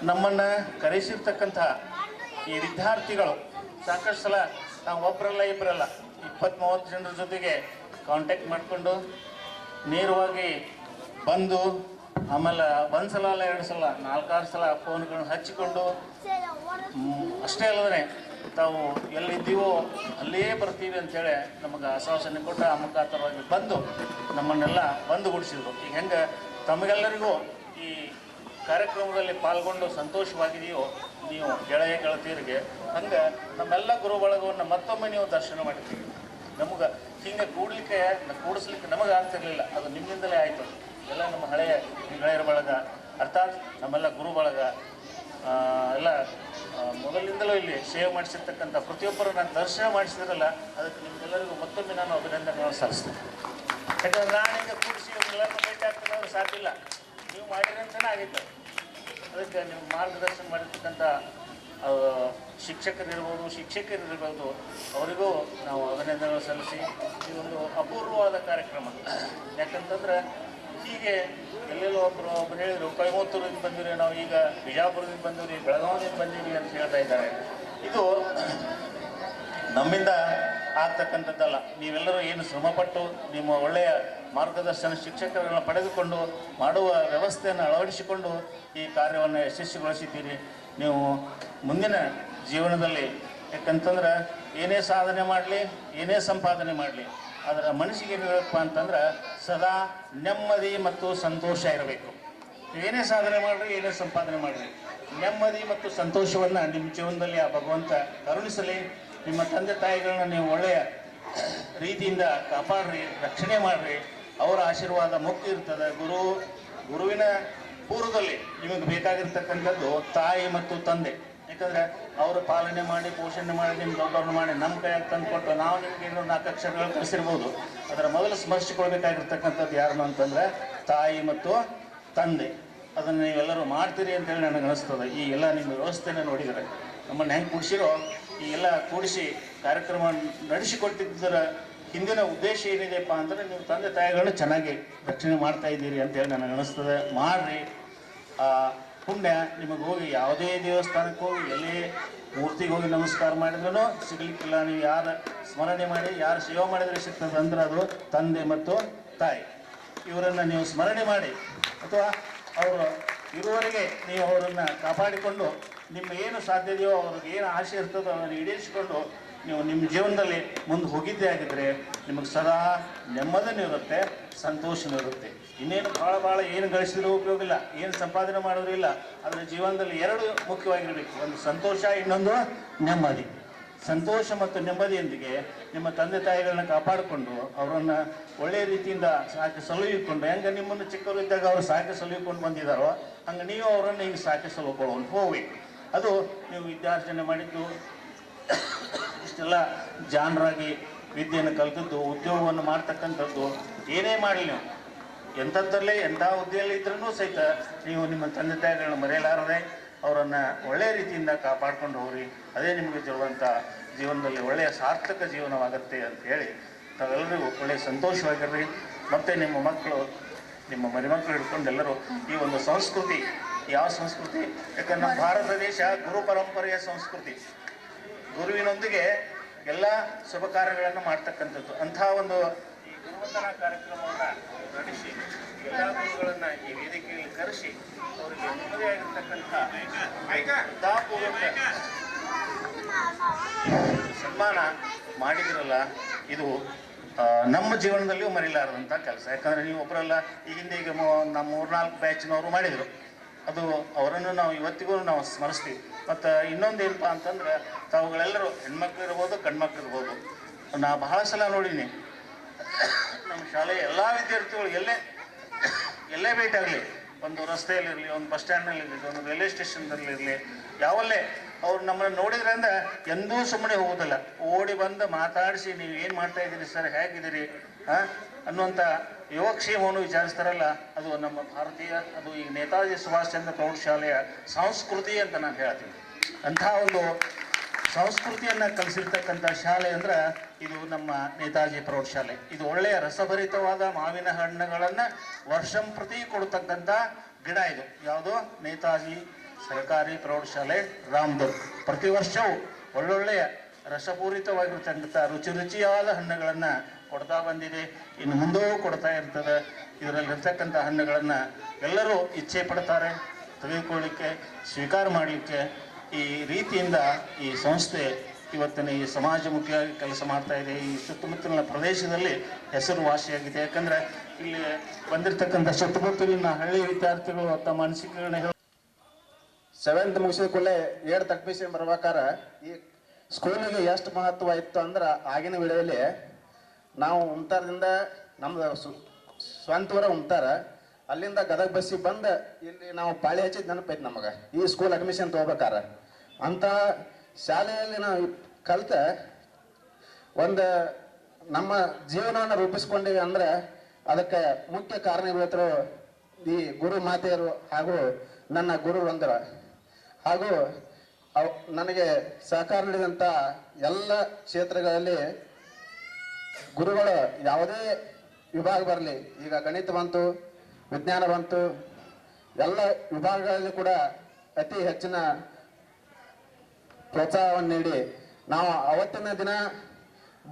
ನಮ್ಮನ್ನು ಕರೆಸಿರ್ತಕ್ಕಂಥ ಈ ವಿದ್ಯಾರ್ಥಿಗಳು ಸಾಕಷ್ಟು ಸಲ ನಾವು ಒಬ್ಬರಲ್ಲ ಇಬ್ಬರಲ್ಲ ಇಪ್ಪತ್ತು ಮೂವತ್ತು ಜನರ ಜೊತೆಗೆ ಕಾಂಟ್ಯಾಕ್ಟ್ ಮಾಡಿಕೊಂಡು ನೇರವಾಗಿ ಬಂದು ಆಮೇಲೆ ಒಂದು ಸಲ ಅಲ್ಲ ಎರಡು ಸಲ ನಾಲ್ಕಾರು ಸಲ ಫೋನ್ಗಳನ್ನ ಹಚ್ಚಿಕೊಂಡು ಅಷ್ಟೇ ಅಲ್ಲದೆ ತಾವು ಎಲ್ಲಿದ್ದೀವೋ ಅಲ್ಲಿಯೇ ಬರ್ತೀವಿ ಅಂತೇಳಿ ನಮಗೆ ಆಶ್ವಾಸನೆ ಕೊಟ್ಟು ಆ ಮುಖಾಂತರವಾಗಿ ಬಂದು ನಮ್ಮನ್ನೆಲ್ಲ ಬಂದುಗೂಡಿಸಿದ್ರು. ಈಗ ಹೆಂಗೆ ತಮಗೆಲ್ಲರಿಗೂ ಈ ಕಾರ್ಯಕ್ರಮದಲ್ಲಿ ಪಾಲ್ಗೊಂಡು ಸಂತೋಷವಾಗಿದೆಯೋ ನೀವು ಗೆಳೆಯ ಗೆಳತಿಯರಿಗೆ, ಹಂಗೆ ನಮ್ಮೆಲ್ಲ ಗುರು ಬಳಗವನ್ನು ಮತ್ತೊಮ್ಮೆ ನೀವು ದರ್ಶನ ಮಾಡಿದ್ದೀವಿ ನಮಗೆ ಹಿಂಗೆ ಕೂಡಲಿಕ್ಕೆ, ಕೂಡಿಸ್ಲಿಕ್ಕೆ ನಮಗೆ ಆಗ್ತಿರ್ಲಿಲ್ಲ. ಅದು ನಿಮ್ಮಿಂದಲೇ ಆಯಿತು. ಎಲ್ಲ ನಮ್ಮ ಹಳೆಯ ಗೆಳೆಯರ ಬಳಗ, ಅರ್ಥಾತ್ ನಮ್ಮೆಲ್ಲ ಗುರು ಬಳಗ ಎಲ್ಲ ಮೊದಲಿಂದಲೂ ಇಲ್ಲಿ ಸೇವೆ ಮಾಡಿಸಿರ್ತಕ್ಕಂಥ ಪ್ರತಿಯೊಬ್ಬರು ನಾನು ದರ್ಶನ ಮಾಡಿಸಿದ್ರಲ್ಲ, ಅದಕ್ಕೆ ನಿಮ್ಗೆಲ್ಲರಿಗೂ ಮತ್ತೊಮ್ಮೆ ನಾನು ಅಭಿನಂದನೆಗಳನ್ನು ಸಲ್ಲಿಸ್ತೇನೆ. ಯಾಕಂದ್ರೆ ನಾನೀಗ ಕೂಡಿಸಿ ಎಲ್ಲರನ್ನೂ ಭೇಟಿ ಆಗ್ತದೆ ಸಾಧ್ಯ ಇಲ್ಲ. ನೀವು ಮಾಡಿರಂತನೇ ಆಗಿತ್ತು ಅದಕ್ಕೆ ನೀವು ಮಾರ್ಗದರ್ಶನ ಮಾಡಿರ್ತಕ್ಕಂಥ ಶಿಕ್ಷಕರಿರ್ಬೋದು ಶಿಕ್ಷಕರಿರ್ಬೋದು, ಅವರಿಗೂ ನಾವು ಅಭಿನಂದನೆಗಳು ಸಲ್ಲಿಸಿ ಇದೊಂದು ಅಪೂರ್ವವಾದ ಕಾರ್ಯಕ್ರಮ. ಯಾಕಂತಂದ್ರೆ ಹೀಗೆ ಎಲ್ಲೆಲ್ಲೋ ಒಬ್ಬರು ಒಬ್ಬರು ಹೇಳಿದರು, ಕೊಯಮತ್ತೂರಿಂದ ಬಂದಿರಿ, ನಾವು ಈಗ ಬಿಜಾಪುರದಿಂದ ಬಂದಿರಿ, ಬೆಳಗಾವಿಯಿಂದ ಬಂದಿರಿ ಅಂತ ಹೇಳ್ತಾ ಇದ್ದಾರೆ. ಇದು ನಮ್ಮಿಂದ ಆಗ್ತಕ್ಕಂಥದ್ದಲ್ಲ. ನೀವೆಲ್ಲರೂ ಏನು ಶ್ರಮಪಟ್ಟು ನಿಮ್ಮ ಒಳ್ಳೆಯ ಮಾರ್ಗದರ್ಶನ ಶಿಕ್ಷಕರನ್ನು ಪಡೆದುಕೊಂಡು ಮಾಡುವ ವ್ಯವಸ್ಥೆಯನ್ನು ಅಳವಡಿಸಿಕೊಂಡು ಈ ಕಾರ್ಯವನ್ನು ಯಶಸ್ವಿಗೊಳಿಸಿದ್ದೀರಿ. ನೀವು ಮುಂದಿನ ಜೀವನದಲ್ಲಿ ಯಾಕಂತಂದ್ರೆ ಏನೇ ಸಾಧನೆ ಮಾಡಲಿ, ಏನೇ ಸಂಪಾದನೆ ಮಾಡಲಿ, ಅದರ ಮನಸ್ಸಿಗೆ ಹೇಳಪ್ಪ ಅಂತಂದ್ರೆ ಸದಾ ನೆಮ್ಮದಿ ಮತ್ತು ಸಂತೋಷ ಇರಬೇಕು. ಏನೇ ಸಾಧನೆ ಮಾಡ್ರಿ, ಏನೇ ಸಂಪಾದನೆ ಮಾಡ್ರಿ. ನೆಮ್ಮದಿ ಮತ್ತು ಸಂತೋಷವನ್ನು ನಿಮ್ಮ ಜೀವನದಲ್ಲಿ ಆ ಭಗವಂತ ಕರುಣಿಸಲಿ. ನಿಮ್ಮ ತಂದೆ ತಾಯಿಗಳನ್ನ ನೀವು ಒಳ್ಳೆಯ ರೀತಿಯಿಂದ ಕಾಪಾಡ್ರಿ, ರಕ್ಷಣೆ ಮಾಡ್ರಿ. ಅವರ ಆಶೀರ್ವಾದ ಮುಕ್ತಿ ಇರ್ತದೆ. ಗುರು, ಗುರುವಿನ ಪೂರ್ವದಲ್ಲಿ ನಿಮಗೆ ಬೇಕಾಗಿರ್ತಕ್ಕಂಥದ್ದು ತಾಯಿ ಮತ್ತು ತಂದೆ. ಯಾಕಂದ್ರೆ ಅವರು ಪಾಲನೆ ಮಾಡಿ, ಪೋಷಣೆ ಮಾಡಿ ನಿಮ್ಮ ದೊಡ್ಡವ್ರನ್ನ ಮಾಡಿ ನಮ್ಮ ಕೈಯಾಗಿ ತಂದುಕೊಟ್ಟು ನಾವು ನಿಮಗೆ ಇನ್ನೊಂದು ನಾಲ್ಕು ಅಕ್ಷರಗಳು ಕಲಿಸಿರ್ಬೋದು ಅದರ ಮೊದಲು ಸ್ಮರಿಸಿಕೊಳ್ಬೇಕಾಗಿರ್ತಕ್ಕಂಥದ್ದು ಯಾರನ್ನು ಅಂತಂದ್ರೆ ತಾಯಿ ಮತ್ತು ತಂದೆ. ಅದನ್ನು ನೀವೆಲ್ಲರೂ ಮಾಡ್ತೀರಿ ಅಂತೇಳಿ ನನಗೆ ಅನಿಸ್ತದೆ. ಈ ಎಲ್ಲ ನಿಮ್ಮ ವ್ಯವಸ್ಥೆನ ನೋಡಿದರೆ ನಮ್ಮನ್ನು ಹೆಂಗೆ ಕೂಡಿಸಿರೋ, ಈ ಎಲ್ಲ ಕೂಡಿಸಿ ಕಾರ್ಯಕ್ರಮ ನಡೆಸಿಕೊಟ್ಟಿದ್ದರ ಹಿಂದಿನ ಉದ್ದೇಶ ಏನಿದೆಯಪ್ಪ ಅಂದರೆ ನೀವು ತಂದೆ ತಾಯಿಗಳನ್ನ ಚೆನ್ನಾಗಿ ರಕ್ಷಣೆ ಮಾಡ್ತಾ ಇದ್ದೀರಿ ಅಂತೇಳಿ ನನಗೆ ಅನಿಸ್ತದೆ. ಮಾಡಿರಿ. ಪುಣ್ಯ, ನಿಮಗೆ ಹೋಗಿ ಯಾವುದೇ ದೇವಸ್ಥಾನಕ್ಕೆ ಹೋಗಿ, ಎಲ್ಲೇ ಮೂರ್ತಿಗೆ ಹೋಗಿ ನಮಸ್ಕಾರ ಮಾಡಿದ್ರೂ ಸಿಗ್ಲಿಕ್ಕಿಲ್ಲ. ನೀವು ಯಾರು ಸ್ಮರಣೆ ಮಾಡಿ, ಯಾರು ಸೇವೆ ಮಾಡಿದ್ರೆ ಸಿಗ್ತದೆ ಅಂದ್ರೆ ಅದು ತಂದೆ ಮತ್ತು ತಾಯಿ. ಇವರನ್ನು ನೀವು ಸ್ಮರಣೆ ಮಾಡಿ, ಅಥವಾ ಅವರು ಇರುವವರೆಗೆ ನೀವು ಅವರನ್ನು ಕಾಪಾಡಿಕೊಂಡು ನಿಮ್ಮ ಏನು ಸಾಧ್ಯತೆಯೋ ಅವ್ರಿಗೆ ಏನು ಆಸೆ ಇರ್ತದೋ, ಅದನ್ನು ಈಡೇರಿಸಿಕೊಂಡು ನೀವು ನಿಮ್ಮ ಜೀವನದಲ್ಲಿ ಮುಂದೆ ಹೋಗಿದ್ದೇ ಆಗಿದ್ದರೆ ನಿಮಗೆ ಸದಾ ನೆಮ್ಮದಿನೂ ಇರುತ್ತೆ. ಸಂತೋಷನೂ ಇರುತ್ತೆ ಇನ್ನೇನು ಭಾಳ ಭಾಳ ಏನು ಗಳಿಸಿದ್ರೂ ಉಪಯೋಗ ಇಲ್ಲ, ಏನು ಸಂಪಾದನೆ ಮಾಡೋರು ಇಲ್ಲ, ಆದರೆ ಜೀವನದಲ್ಲಿ ಎರಡು ಮುಖ್ಯವಾಗಿರಬೇಕು. ಒಂದು ಸಂತೋಷ, ಇನ್ನೊಂದು ನೆಮ್ಮದಿ. ಸಂತೋಷ ಮತ್ತು ನೆಮ್ಮದಿಯೊಂದಿಗೆ ನಿಮ್ಮ ತಂದೆ ತಾಯಿಗಳನ್ನ ಕಾಪಾಡಿಕೊಂಡು ಅವರನ್ನು ಒಳ್ಳೆಯ ರೀತಿಯಿಂದ ಸಾಕಿ ಸಲಹಿಕೊಂಡು, ಹೆಂಗೆ ನಿಮ್ಮನ್ನು ಚಿಕ್ಕವರು ಇದ್ದಾಗ ಅವರು ಸಾಕಿ ಸಲುಹಿಕೊಂಡು ಬಂದಿದ್ದಾರೋ, ಹಂಗೆ ನೀವು ಅವರನ್ನು ಈಗ ಸಾಕಿ ಸಲಹಿಕೊಳ್ಳುವಂತ ಹೋಗ್ಬೇಕು. ಅದು ನೀವು ವಿದ್ಯಾರ್ಜನೆ ಮಾಡಿದ್ದು, ಇಷ್ಟೆಲ್ಲ ಜಾನರಾಗಿ ವಿದ್ಯೆಯನ್ನು ಕಲಿತದ್ದು, ಉದ್ಯೋಗವನ್ನು ಮಾಡ್ತಕ್ಕಂಥದ್ದು ಏನೇ ಮಾಡಲಿ ನೀವು. ಎಂಥದ್ದರಲ್ಲೇ ಎಂಥ ಹುದ್ದೆಯಲ್ಲಿ ಇದ್ರೂ ಸಹಿತ ನೀವು ನಿಮ್ಮ ತಂದೆ ತಾಯಿಗಳನ್ನ ಮರೆಯಲಾರದೆ ಅವರನ್ನು ಒಳ್ಳೆಯ ರೀತಿಯಿಂದ ಕಾಪಾಡ್ಕೊಂಡು ಹೋಗ್ರಿ. ಅದೇ ನಿಮಗೆ ಸಿಗುವಂಥ ಜೀವನದಲ್ಲಿ ಒಳ್ಳೆಯ ಸಾರ್ಥಕ ಜೀವನವಾಗುತ್ತೆ ಅಂತ ಹೇಳಿ ತಾವೆಲ್ಲರಿಗೂ ಒಳ್ಳೆಯ ಸಂತೋಷವಾಗಿರ್ರಿ. ಮತ್ತು ನಿಮ್ಮ ಮಕ್ಕಳು, ನಿಮ್ಮ ಮರಿಮಕ್ಕಳು ಹಿಡ್ಕೊಂಡು ಎಲ್ಲರೂ ಈ ಒಂದು ಸಂಸ್ಕೃತಿ, ಯಾವ ಸಂಸ್ಕೃತಿ? ಯಾಕಂದ್ರೆ ಭಾರತ ದೇಶ ಗುರು ಪರಂಪರೆಯ ಸಂಸ್ಕೃತಿ. ಗುರುವಿನೊಂದಿಗೆ ಎಲ್ಲ ಶುಭ ಕಾರ್ಯಗಳನ್ನು ಮಾಡ್ತಕ್ಕಂಥದ್ದು. ಅಂಥ ಒಂದು ಗುರುವಂದನಾ ಕಾರ್ಯಕ್ರಮವನ್ನು ನಡೆಸಿ, ಎಲ್ಲ ಗುರುಗಳನ್ನು ಈ ವೇದಿಕೆಯಲ್ಲಿ ಕರೆಸಿ, ಅವರಿಗೆ ವೃದ್ಧಾಪೂರ್ವಕ ಸನ್ಮಾನ ಮಾಡಿದ್ರಲ್ಲ, ಇದು ನಮ್ಮ ಜೀವನದಲ್ಲಿಯೂ ಮರಿಲಾರದಂಥ ಕೆಲಸ. ಯಾಕಂದರೆ ನೀವು ಒಬ್ಬರಲ್ಲ ಈ ಹಿಂದೆ ಈಗ ನಮ್ಮ ಮೂರ್ನಾಲ್ಕು ಬ್ಯಾಚ್ನವರು ಮಾಡಿದರು. ಅದು ಅವರನ್ನು ನಾವು ಇವತ್ತಿಗೂ ನಾವು ಸ್ಮರಿಸ್ತೀವಿ. ಮತ್ತು ಇನ್ನೊಂದು ಏನಪ್ಪ ಅಂತಂದ್ರೆ, ತಾವುಗಳೆಲ್ಲರೂ ಹೆಣ್ಮಕ್ಳು ಇರ್ಬೋದು, ಗಂಡ್ಮಕ್ಳು ಇರ್ಬೋದು. ನಾ ಬಹಳ ಸಲ ನೋಡೀನಿ ನಮ್ಮ ಶಾಲೆಯ ಎಲ್ಲ ವಿದ್ಯಾರ್ಥಿಗಳು ಎಲ್ಲೇ ಎಲ್ಲೇ ಭೇಟಿ ಆಗಲಿ. ಒಂದು ರಸ್ತೆಯಲ್ಲಿರಲಿ, ಒಂದು ಬಸ್ ಸ್ಟ್ಯಾಂಡ್ನಲ್ಲಿರಲಿ, ಒಂದು ರೈಲ್ವೆ ಸ್ಟೇಷನ್ದಲ್ಲಿರಲಿ ಯಾವಲ್ಲೇ ಅವ್ರು ನಮ್ಮನ್ನು ನೋಡಿದ್ರೆ ಅಂದ್ರೆ ಎಂದೂ ಸುಮ್ಮನೆ ಹೋಗೋದಿಲ್ಲ. ಓಡಿ ಬಂದು ಮಾತಾಡಿಸಿ ನೀವು ಏನು ಮಾಡ್ತಾ ಇದ್ದೀರಿ ಸರ್, ಹೇಗಿದ್ದೀರಿ ಹಾಂ ಅನ್ನುವಂಥ ಯುವಕ್ಷೇಮವನ್ನು ವಿಚಾರಿಸ್ತಾರಲ್ಲ, ಅದು ನಮ್ಮ ಭಾರತೀಯ, ಅದು ಈ ನೇತಾಜಿ ಸುಭಾಷ್ ಚಂದ್ರ ಪ್ರೌಢಶಾಲೆಯ ಸಂಸ್ಕೃತಿ ಅಂತ ನಾನು ಹೇಳ್ತೀನಿ. ಅಂಥ ಒಂದು ಸಂಸ್ಕೃತಿಯನ್ನು ಕಲಿಸಿರ್ತಕ್ಕಂಥ ಶಾಲೆ ಅಂದ್ರೆ ಇದು ನಮ್ಮ ನೇತಾಜಿ ಪ್ರೌಢಶಾಲೆ ಇದು ಒಳ್ಳೆಯ ರಸಭರಿತವಾದ ಮಾವಿನ ಹಣ್ಣುಗಳನ್ನು ವರ್ಷಂಪ್ರತಿ ಕೊಡ್ತಕ್ಕಂಥ ಗಿಡ ಇದು. ಯಾವುದು? ನೇತಾಜಿ ಸರ್ಕಾರಿ ಪ್ರೌಢಶಾಲೆ ರಾಮದುರ್ಗ್. ಪ್ರತಿ ವರ್ಷವೂ ಒಳ್ಳೊಳ್ಳೆಯ ರಸಪೂರಿತವಾಗಿರ್ತಕ್ಕಂಥ ರುಚಿ ರುಚಿಯಾದ ಹಣ್ಣುಗಳನ್ನು ಕೊಡ್ತಾ ಬಂದಿದೆ. ಇನ್ನು ಮುಂದೂ ಕೊಡ್ತಾ ಇರ್ತದೆ. ಇದರಲ್ಲಿರ್ತಕ್ಕಂಥ ಹಣ್ಣುಗಳನ್ನು ಎಲ್ಲರೂ ಇಚ್ಛೆ ಪಡ್ತಾರೆ. ತೆಗೆದುಕೊಳ್ಳಿಕ್ಕೆ ಸ್ವೀಕಾರ ಮಾಡಲಿಕ್ಕೆ ಈ ರೀತಿಯಿಂದ ಈ ಸಂಸ್ಥೆ ಇವತ್ತಿನ ಈ ಸಮಾಜಮುಖಿಯಾಗಿ ಕೆಲಸ ಮಾಡ್ತಾ ಇದೆ. ಈ ಸುತ್ತಮುತ್ತಲಿನ ಪ್ರದೇಶದಲ್ಲಿ ಹೆಸರುವಾಸಿಯಾಗಿದೆ. ಯಾಕಂದ್ರೆ ಇಲ್ಲಿ ಬಂದಿರತಕ್ಕಂಥ ಸುತ್ತಮುತ್ತಲಿನ ಹಳ್ಳಿ ವಿದ್ಯಾರ್ಥಿಗಳು ತಮ್ಮ ಅನಿಸಿಕೆಗಳನ್ನ ಸೆವೆಂತ್ ಮುಗಿಸಿದ ಕೂಡಲೇ ಏಡ್ ತಪ್ಪಿಸಿ ಬರ್ಬೇಕಾರ ಈ ಸ್ಕೂಲಿಗೆ ಎಷ್ಟು ಮಹತ್ವ ಇತ್ತು ಅಂದ್ರೆ ಆಗಿನ ವೇಳೆಯಲ್ಲಿ ನಾವು ಉಮ್ತಾರದಿಂದ ನಮ್ದು ಸ್ವಂತ ಊರ ಅಲ್ಲಿಂದ ಗದಗ ಬಸ್ಸಿಗೆ ಬಂದು ಇಲ್ಲಿ ನಾವು ಪಾಳಿ ಹಚ್ಚಿದ ನೆನಪೈತೆ ನಮಗೆ. ಈ ಸ್ಕೂಲ್ ಅಡ್ಮಿಷನ್ ತೊಗೋಬೇಕಾರ. ಅಂತ ಶಾಲೆಯಲ್ಲಿ ನಾವು ಕಲಿತ. ಒಂದು ನಮ್ಮ ಜೀವನವನ್ನು ರೂಪಿಸ್ಕೊಂಡಿವಿ ಅಂದ್ರೆ ಅದಕ್ಕೆ ಮುಖ್ಯ ಕಾರಣೀಭೂತರು ಈ ಗುರು ಮಾತೆಯರು ಹಾಗೂ ನನ್ನ ಗುರು ವೃಂದರ ಹಾಗೂ ಅವ್, ನನಗೆ ಸಹಕಾರ ನೀಡಿದಂಥ ಎಲ್ಲ ಕ್ಷೇತ್ರಗಳಲ್ಲಿ ಗುರುಗಳು ಯಾವುದೇ ವಿಭಾಗ ಬರಲಿ, ಈಗ ಗಣಿತ ಬಂತು, ವಿಜ್ಞಾನ ಬಂತು, ಎಲ್ಲ ವಿಭಾಗಗಳಲ್ಲಿ ಕೂಡ ಅತಿ ಹೆಚ್ಚಿನ ಪ್ರೋತ್ಸಾಹವನ್ನು ನೀಡಿ ನಾವು ಅವತ್ತಿನ ದಿನ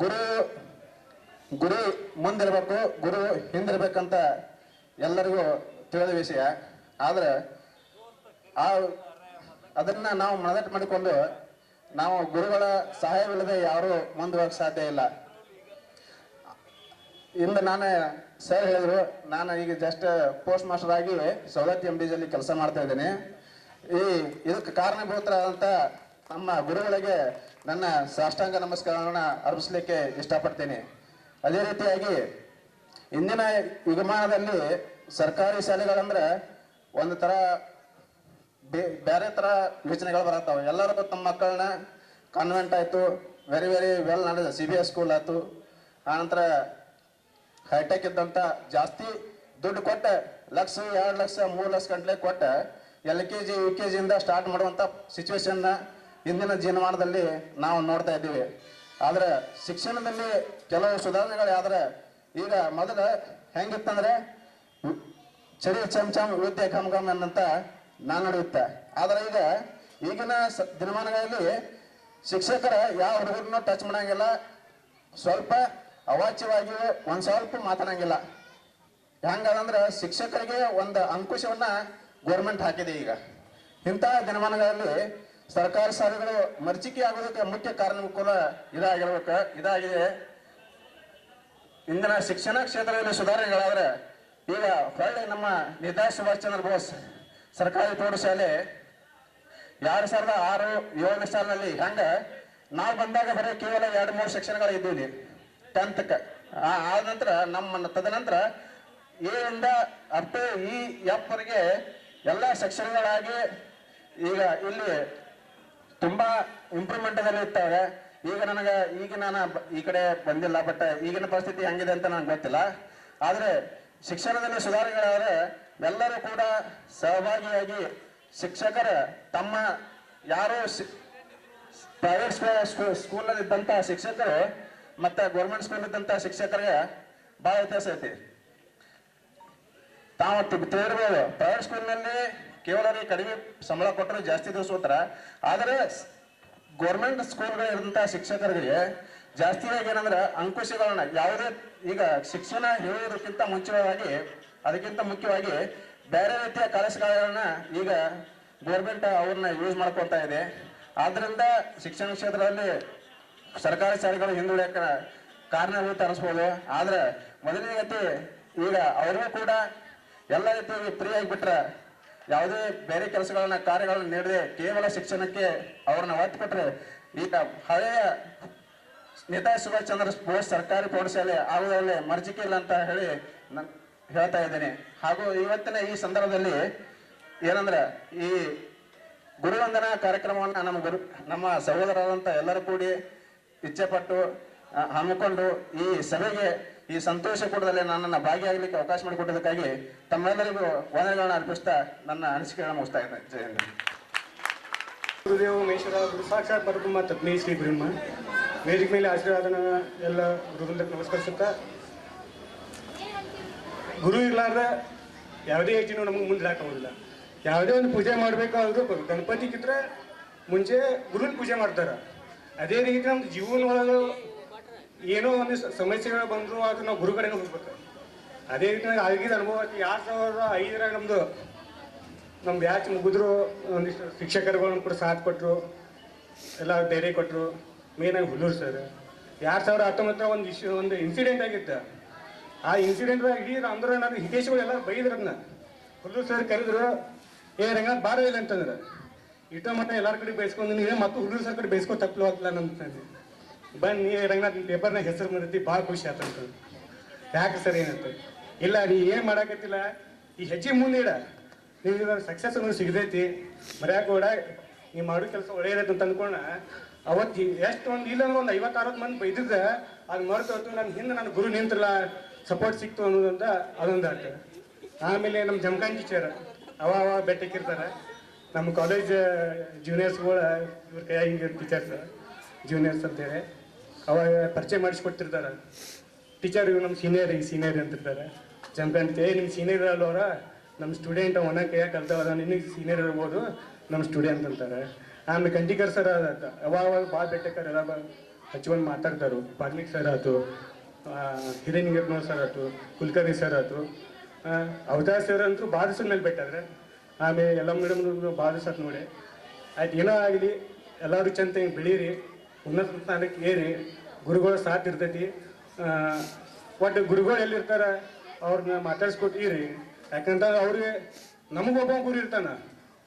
ಗುರು ಗುರು ಮುಂದಿರಬೇಕು, ಗುರು ಹಿಂದಿರಬೇಕಂತ ಎಲ್ಲರಿಗೂ ತಿಳಿದ ವಿಷಯ. ಆದರೆ ಆ ಅದನ್ನ ನಾವು ಮನದಟ್ಟು ಮಾಡಿಕೊಂಡು ನಾವು ಗುರುಗಳ ಸಹಾಯವಿಲ್ಲದೆ ಯಾರೂ ಮುಂದುವರಕ್ಕೆ ಸಾಧ್ಯ ಇಲ್ಲ. ಇಂದು ನಾನು ಸರ್ ಹೇಳಿದ್ರು, ನಾನು ಈಗ ಜಸ್ಟ್ ಪೋಸ್ಟ್ ಮಾಸ್ಟರ್ ಆಗಿ ಸವದತ್ತಿ ಎಂ ಡಿಜಲ್ಲಿ ಕೆಲಸ ಮಾಡ್ತಾ ಇದ್ದೀನಿ. ಈ ಇದಕ್ಕೆ ಕಾರಣಭೂತರಾದಂಥ ನಮ್ಮ ಗುರುಗಳಿಗೆ ನನ್ನ ಸಾಷ್ಟಾಂಗ ನಮಸ್ಕಾರವನ್ನು ಅರ್ಪಿಸ್ಲಿಕ್ಕೆ ಇಷ್ಟಪಡ್ತೀನಿ. ಅದೇ ರೀತಿಯಾಗಿ ಇಂದಿನ ಯುಗಮಾನದಲ್ಲಿ ಸರ್ಕಾರಿ ಶಾಲೆಗಳಂದ್ರೆ ಒಂದು ಬೇ- ಬೇರೆ ಥರ ಯೋಚನೆಗಳು ಬರತ್ತಾವೆ. ಎಲ್ಲರೂ ತಮ್ಮ ಮಕ್ಕಳನ್ನ ಕಾನ್ವೆಂಟ್ ಆಯಿತು ವೆರಿ ವೆರಿ ವೆಲ್ ನಡೆದ ಸಿ ಬಿ ಎಸ್ ಸ್ಕೂಲ್ ಆಯಿತು. ಆನಂತರ ಹೈಟೆಕ್ ಇದ್ದಂಥ ಜಾಸ್ತಿ ದುಡ್ಡು ಕೊಟ್ಟ, ಲಕ್ಷ, ಎರಡು ಲಕ್ಷ, ಮೂರು ಲಕ್ಷ ಗಂಟ್ಲೆ ಕೊಟ್ಟ L K G U K ಜಿಯಿಂದ start ಮಾಡುವಂಥ ಸಿಚುವೇಶನ್ನ ಇಂದಿನ ಜೀವಮಾನದಲ್ಲಿ ನಾವು ನೋಡ್ತಾ ಇದ್ದೀವಿ. ಆದರೆ ಶಿಕ್ಷಣದಲ್ಲಿ ಕೆಲವು ಸುಧಾರಣೆಗಳು ಆದ್ರೆ ಈಗ ಮೊದಲು ಹೆಂಗಿತ್ತಂದ್ರೆ ಚಳಿ ಚಮ್ ಚಮ್ ವಿದ್ಯೆ ಕಮ್ ಕಮ್ ಅನ್ನಂತ ನಾನು ನಡೆಯುತ್ತೆ ಆದ್ರೆ ಈಗ ಈಗಿನ ಸ ದಿನಮಾನಗಳಲ್ಲಿ ಶಿಕ್ಷಕರ ಯಾವ ಹುಡುಗರನ್ನು ಟಚ್ ಮಾಡಂಗಿಲ್ಲ, ಸ್ವಲ್ಪ ಅವಾಚ್ಯವಾಗಿ ಒಂದ್ ಸ್ವಲ್ಪ ಮಾತಾಡಂಗಿಲ್ಲ ಹೆಂಗದಂದ್ರೆ ಶಿಕ್ಷಕರಿಗೆ ಒಂದು ಅಂಕುಶವನ್ನ ಗೋರ್ಮೆಂಟ್ ಹಾಕಿದೆ ಈಗ. ಇಂತಹ ದಿನಮಾನಗಳಲ್ಲಿ ಸರ್ಕಾರಿ ಶಾಲೆಗಳು ಮರ್ಚಿಕೆ ಆಗೋದಕ್ಕೆ ಮುಖ್ಯ ಕಾರಣ ಕೂಡ ಇದಾಗಿರ್ಬೇಕು ಇದಾಗಿದೆ. ಇಂದಿನ ಶಿಕ್ಷಣ ಕ್ಷೇತ್ರದಲ್ಲಿ ಸುಧಾರಣೆಗಳಾದ್ರೆ ಈಗ ಹೊಳ್ಳಿ ನಮ್ಮ ನೇತಾಜಿ ಸುಭಾಷ್ ಚಂದ್ರ ಬೋಸ್ ಸರ್ಕಾರಿ ಪ್ರೌಢಶಾಲೆ ಎರಡು ಸಾವಿರದ ಆರು ಏಳನೇ ಸಾಲಿನಲ್ಲಿ ಹೆಂಗ ನಾವು ಬಂದಾಗ ಬರೀ ಕೇವಲ ಎರಡು ಮೂರು ಶಿಕ್ಷಣಗಳು ಇದ್ದೀವಿ ಟೆಂತ್ಕ್ಕೆ ಆದ ನಂತರ ನಮ್ಮ ತದನಂತರ ಎ ಇಂದ ಈ ಎಪ್ಪರಿಗೆ ಎಲ್ಲ ಶಿಕ್ಷಣಗಳಾಗಿ ಈಗ ಇಲ್ಲಿ ತುಂಬಾ ಇಂಪ್ರೂವ್ಮೆಂಟ್ ಅಲ್ಲಿ ಇರ್ತವೆ. ಈಗ ನನಗೆ, ಈಗ ನಾನು ಈ ಕಡೆ ಬಂದಿಲ್ಲ ಬಟ್ ಈಗಿನ ಪರಿಸ್ಥಿತಿ ಹೆಂಗಿದೆ ಅಂತ ನನಗೆ ಗೊತ್ತಿಲ್ಲ. ಆದರೆ ಶಿಕ್ಷಣದಲ್ಲಿ ಸುಧಾರಣೆಗಳಾದರೆ ಎಲ್ಲರೂ ಕೂಡ ಸಹಭಾಗಿಯಾಗಿ ಶಿಕ್ಷಕರ ತಮ್ಮ ಯಾರು ಪ್ರೈವೇಟ್ ಸ್ಕೂಲಲ್ಲಿ ಇದ್ದಂಥ ಶಿಕ್ಷಕರು ಮತ್ತು ಗೌರ್ಮೆಂಟ್ ಸ್ಕೂಲಿದ್ದಂಥ ಶಿಕ್ಷಕರಿಗೆ ಭಾಳ ವ್ಯತ್ಯಾಸ ಐತಿ. ತಾವು ತಿಳಿದಿರ್ಬೋದು ಪ್ರೈವೇಟ್ ಸ್ಕೂಲ್ನಲ್ಲಿ ಕೇವಲ ಅವ್ರಿಗೆ ಕಡಿಮೆ ಸಂಬಳ ಕೊಟ್ಟರೆ ಜಾಸ್ತಿ ದಿವಸ ಓದ್ತಾರ ಆದರೆ ಗೌರ್ಮೆಂಟ್ ಸ್ಕೂಲ್ಗಳಿರುವಂತಹ ಶಿಕ್ಷಕರಿಗೆ ಜಾಸ್ತಿಯಾಗಿ ಏನಂದ್ರೆ ಅಂಕುಶಗಳನ್ನ ಯಾವುದೇ ಈಗ ಶಿಕ್ಷಣ ಹೇಳುವುದಕ್ಕಿಂತ ಮುಂಚಿತವಾಗಿ, ಅದಕ್ಕಿಂತ ಮುಖ್ಯವಾಗಿ ಬೇರೆ ರೀತಿಯ ಕಲಸಗಳನ್ನ ಈಗ ಗೌರ್ಮೆಂಟ್ ಅವ್ರನ್ನ ಯೂಸ್ ಮಾಡ್ಕೊತಾ ಇದೆ. ಆದ್ರಿಂದ ಶಿಕ್ಷಣ ಕ್ಷೇತ್ರದಲ್ಲಿ ಸರ್ಕಾರಿ ಶಾಲೆಗಳು ಹಿಂದುಳಿಯಕ್ಕೆ ಕಾರಣಭೂತ ಅನಿಸ್ಬೋದು. ಆದ್ರೆ ಮೊದಲನೇ ಗತಿ ಈಗ ಅವ್ರಿಗೂ ಕೂಡ ಎಲ್ಲ ರೀತಿಯಾಗಿ ಫ್ರೀ ಆಗಿಬಿಟ್ರೆ ಯಾವುದೇ ಬೇರೆ ಕೆಲಸಗಳನ್ನ ಕಾರ್ಯಗಳನ್ನ ನೀಡದೆ ಕೇವಲ ಶಿಕ್ಷಣಕ್ಕೆ ಅವ್ರನ್ನ ಒತ್ತು ಕೊಟ್ರೆ ಈಗ ಹಳೆಯ ನೇತಾಜಿ ಸುಭಾಷ್ ಚಂದ್ರ ಬೋಸ್ ಸರ್ಕಾರಿ ಪ್ರೌಢಶಾಲೆ ಆಗುವುದರಲ್ಲಿ ಮರ್ಜಿಕೆ ಇಲ್ಲ ಅಂತ ಹೇಳಿ ನಾನು ಹೇಳ್ತಾ ಇದ್ದೇನೆ. ಹಾಗೂ ಇವತ್ತಿನ ಈ ಸಂದರ್ಭದಲ್ಲಿ ಏನಂದ್ರೆ ಈ ಗುರುವಂದನಾ ಕಾರ್ಯಕ್ರಮವನ್ನ ನಮ್ಮ ಗುರು, ನಮ್ಮ ಸಹೋದರರಂತ ಎಲ್ಲರೂ ಕೂಡಿ ಇಚ್ಛೆಪಟ್ಟು ಹಮ್ಮಿಕೊಂಡು ಈ ಸಭೆಗೆ ಈ ಸಂತೋಷ ಕೂಟದಲ್ಲಿ ನನ್ನನ್ನು ಭಾಗಿಯಾಗಲಿಕ್ಕೆ ಅವಕಾಶ ಮಾಡಿಕೊಟ್ಟಿದ್ದಕ್ಕಾಗಿ ತಮ್ಮೆಲ್ಲರಿಗೂ ವಂದನೆಗಳನ್ನು ಅರ್ಪಿಸ್ತಾ ನನ್ನ ಅನಿಸಿಕೆಗಳನ್ನು ಮುಗಿಸ್ತಾ ಇದ್ದೇನೆ ಜಯ ಹಿಂದ್. ಗುರುದೇವ, ಮೇಶ್ವರ, ಗುರು ಸಾಕ್ಷಾತ್ ಪರಬ್ರಹ್ಮ ತತ್ಮೇ ಶ್ರೀ ಬ್ರಹ್ಮ. ವೇದಿಕೆ ಮೇಲೆ ಆಶೀರ್ವಾದನ ಎಲ್ಲ ಗುರುಗಳಿಗೆ ನಮಸ್ಕರಿಸುತ್ತಾ, ಗುರು ಇರಲಾರ್ದ ಯಾವುದೇ ಹೆಚ್ಚಿನೂ ನಮಗೆ ಮುಂದೆ ಹಾಕೋದಿಲ್ಲ. ಯಾವುದೇ ಒಂದು ಪೂಜೆ ಮಾಡಬೇಕಾದ್ರೂ ಗಣಪತಿಗಿದ್ರೆ ಮುಂಚೆ ಗುರುನ ಪೂಜೆ ಮಾಡ್ತಾರೆ. ಅದೇ ರೀತಿ ನಮ್ಮ ಜೀವನ ಒಳಗೆ ಏನೋ ಒಂದು ಸಮಸ್ಯೆಗಳು ಬಂದರು ಅದು ನಾವು ಗುರು ಕಡೆಗೆ ಹೋಗ್ಬೇಕು. ಅದೇ ರೀತಿ ನನಗೆ ಅನುಭವ ಅನುಭವ ಎರಡು ಸಾವಿರದ ಐದರಾಗ ನಮ್ಮದು ನಮ್ಮ ಬ್ಯಾಚ್ ಮುಗಿದ್ರು, ಒಂದಿಷ್ಟು ಶಿಕ್ಷಕರುಗಳನ್ನು ಕೂಡ ಸಾಥ್ ಕೊಟ್ಟರು ಎಲ್ಲ ಧೈರ್ಯ ಕೊಟ್ಟರು ಮೇನಾಗಿ ಹುಲ್ಲೂರು ಸರ್ ಎರಡು ಸಾವಿರದ ಹತ್ತೊಂಬತ್ತರ ಒಂದು ಇಶ್ಯೂ ಒಂದು ಇನ್ಸಿಡೆಂಟ್ ಆಗಿತ್ತು. ಆ ಇನ್ಸಿಡೆಂಟ್ ಇಡೀ ಅಂದ್ರೆ ನಾನು ಹಿತೇಶ್ಗಳು ಎಲ್ಲ ಬೈದ್ರು ಅದನ್ನ. ಹುಲ್ಲೂರು ಸರ್ ಕರೆದ್ರು, ಏ ರಂಗ, ಬಾರ ಇಲ್ಲ ಅಂತಂದ್ರೆ. ಇಟ್ಟ ಮಟ್ಟ ಎಲ್ಲರ ಕಡೆ ಬೇಯಿಸ್ಕೊಂಡು ಮತ್ತೆ ಮತ್ತು ಹುಲ್ಲೂರು ಸರ್ ಕಡೆ ಬೇಯಿಸ್ಕೊ ತಪ್ಪಲು ಆಗ್ತಿಲ್ಲ ಅಂತಂದು ಬನ್ನಿ ರಂಗನಾಥ್ ಪೇಪರ್ನಾಗ ಹೆಸರು ಬಂದೈತಿ, ಭಾಳ ಖುಷಿ ಆತಂತ ಯಾಕೆ ಸರ್ ಏನಂತ? ಇಲ್ಲ, ನೀ ಏನು ಮಾಡಾಕತ್ತಿಲ್ಲ? ಈ ಹೆಜ್ಜೆ ಮುಂದೆ ಇಡ. ನೀವು ಸಕ್ಸಸ್ ಅನ್ನೋದು ಸಿಗದೈತಿ ಮರ್ಯಾಕ ಕೂಡ ನೀವು ಮಾಡೋ ಕೆಲಸ ಒಳ್ಳೆಯದೈತೆ ಅಂತ ಅಂದ್ಕೊಂಡ ಅವತ್ತು ಎಷ್ಟು ಒಂದು ಇಲ್ಲ ಅಂದ್ರೆ ಒಂದು ಐವತ್ತು ಅರವತ್ತು ಮಂದಿ ಬೈದಿದ್ದ. ಅದು ಮರೆತು ಹೊತ್ತು ನನ್ನ ಹಿಂದೆ ನನ್ನ ಗುರು ನಿಂತ್ರಲ್ಲ ಸಪೋರ್ಟ್ ಸಿಕ್ತು ಅನ್ನೋದಂತ ಅದೊಂದು ಆಟ ಆಮೇಲೆ ನಮ್ಮ ಜಮಖಾನ್ ಟೀಚರ್ ಅವ ಅವ ಬೆಟ್ಟಕ್ಕಿರ್ತಾರೆ ನಮ್ಮ ಕಾಲೇಜ್ ಜೂನಿಯರ್ಸ್ಗಳು ಇವ್ರ ಕೈಯಾಗಿ ಟೀಚರ್ಸ್ ಜೂನಿಯರ್ಸ್ ಅಂತೇಳಿ. ಅವಾಗ ಪರಿಚಯ ಮಾಡಿಸ್ಕೊಡ್ತಿರ್ತಾರ ಟೀಚರ್ ಇವ್ ನಮ್ಮ ಸೀನಿಯರ್ ಸೀನಿಯರ್ ಅಂತಿರ್ತಾರೆ. ಏ ನಿಮ್ಮ ಸೀನಿಯರ್ ಅಲ್ಲವರ ನಮ್ಮ ಸ್ಟೂಡೆಂಟ್ ಅವನ ಕೈಯಾಗ ಕಲ್ತವ ನಿನಗೆ ಸೀನಿಯರ್ ಇರ್ಬೋದು. ನಮ್ಮ ಸ್ಟೂಡೆಂಟ್ ಅಂತಾರೆ. ಆಮೇಲೆ ಕಂಟಿಕರ್ ಸರ್ ಅವಾಗ ಅವಾಗ ಭಾಳ ಬೆಟ್ಟಕರ್ ಎಲ್ಲ ಹಚ್ಕೊಂಡು ಮಾತಾಡ್ತಾರೆ. ಪಾರ್ಲಿಕ್ ಸರ್ ಆಯ್ತು ಹಿರೇನಿಂಗಪ್ಪನವ್ರ ಸರ್ ಆಯ್ತು ಕುಲಕರ್ಣಿ ಸರ್ ಆಯ್ತು ಅವತಾರ್ ಸರ್ ಅಂತೂ ಭಾಳ ಮೇಲೆ ಬೆಟ್ಟಾದ್ರೆ. ಆಮೇಲೆ ಎಲ್ಲ ಮೇಡಮ್ ಭಾಳ ದಿವಸ ನೋಡಿ. ಆಯ್ತು, ಏನೋ ಆಗಲಿ. ಎಲ್ಲರೂ ಚಂದ ಹಿಂಗೆ ಬೆಳೀರಿ. ಉನ್ನತ ಸ್ಥಾನಕ್ಕೆ ಏರಿ. ಗುರುಗಳ ಸಾಥ್ ಇರ್ತೈತಿ. ಒಟ್ಟು ಗುರುಗಳು ಎಲ್ಲಿರ್ತಾರ? ಅವ್ರನ್ನ ಮಾತಾಡ್ಸ್ಕೊಟ್ಟಿರಿ ಯಾಕಂತಂದ್ರೆ ಅವ್ರಿಗೆ ನಮಗೊಬ್ಬ ಗುರು ಇರ್ತಾನ.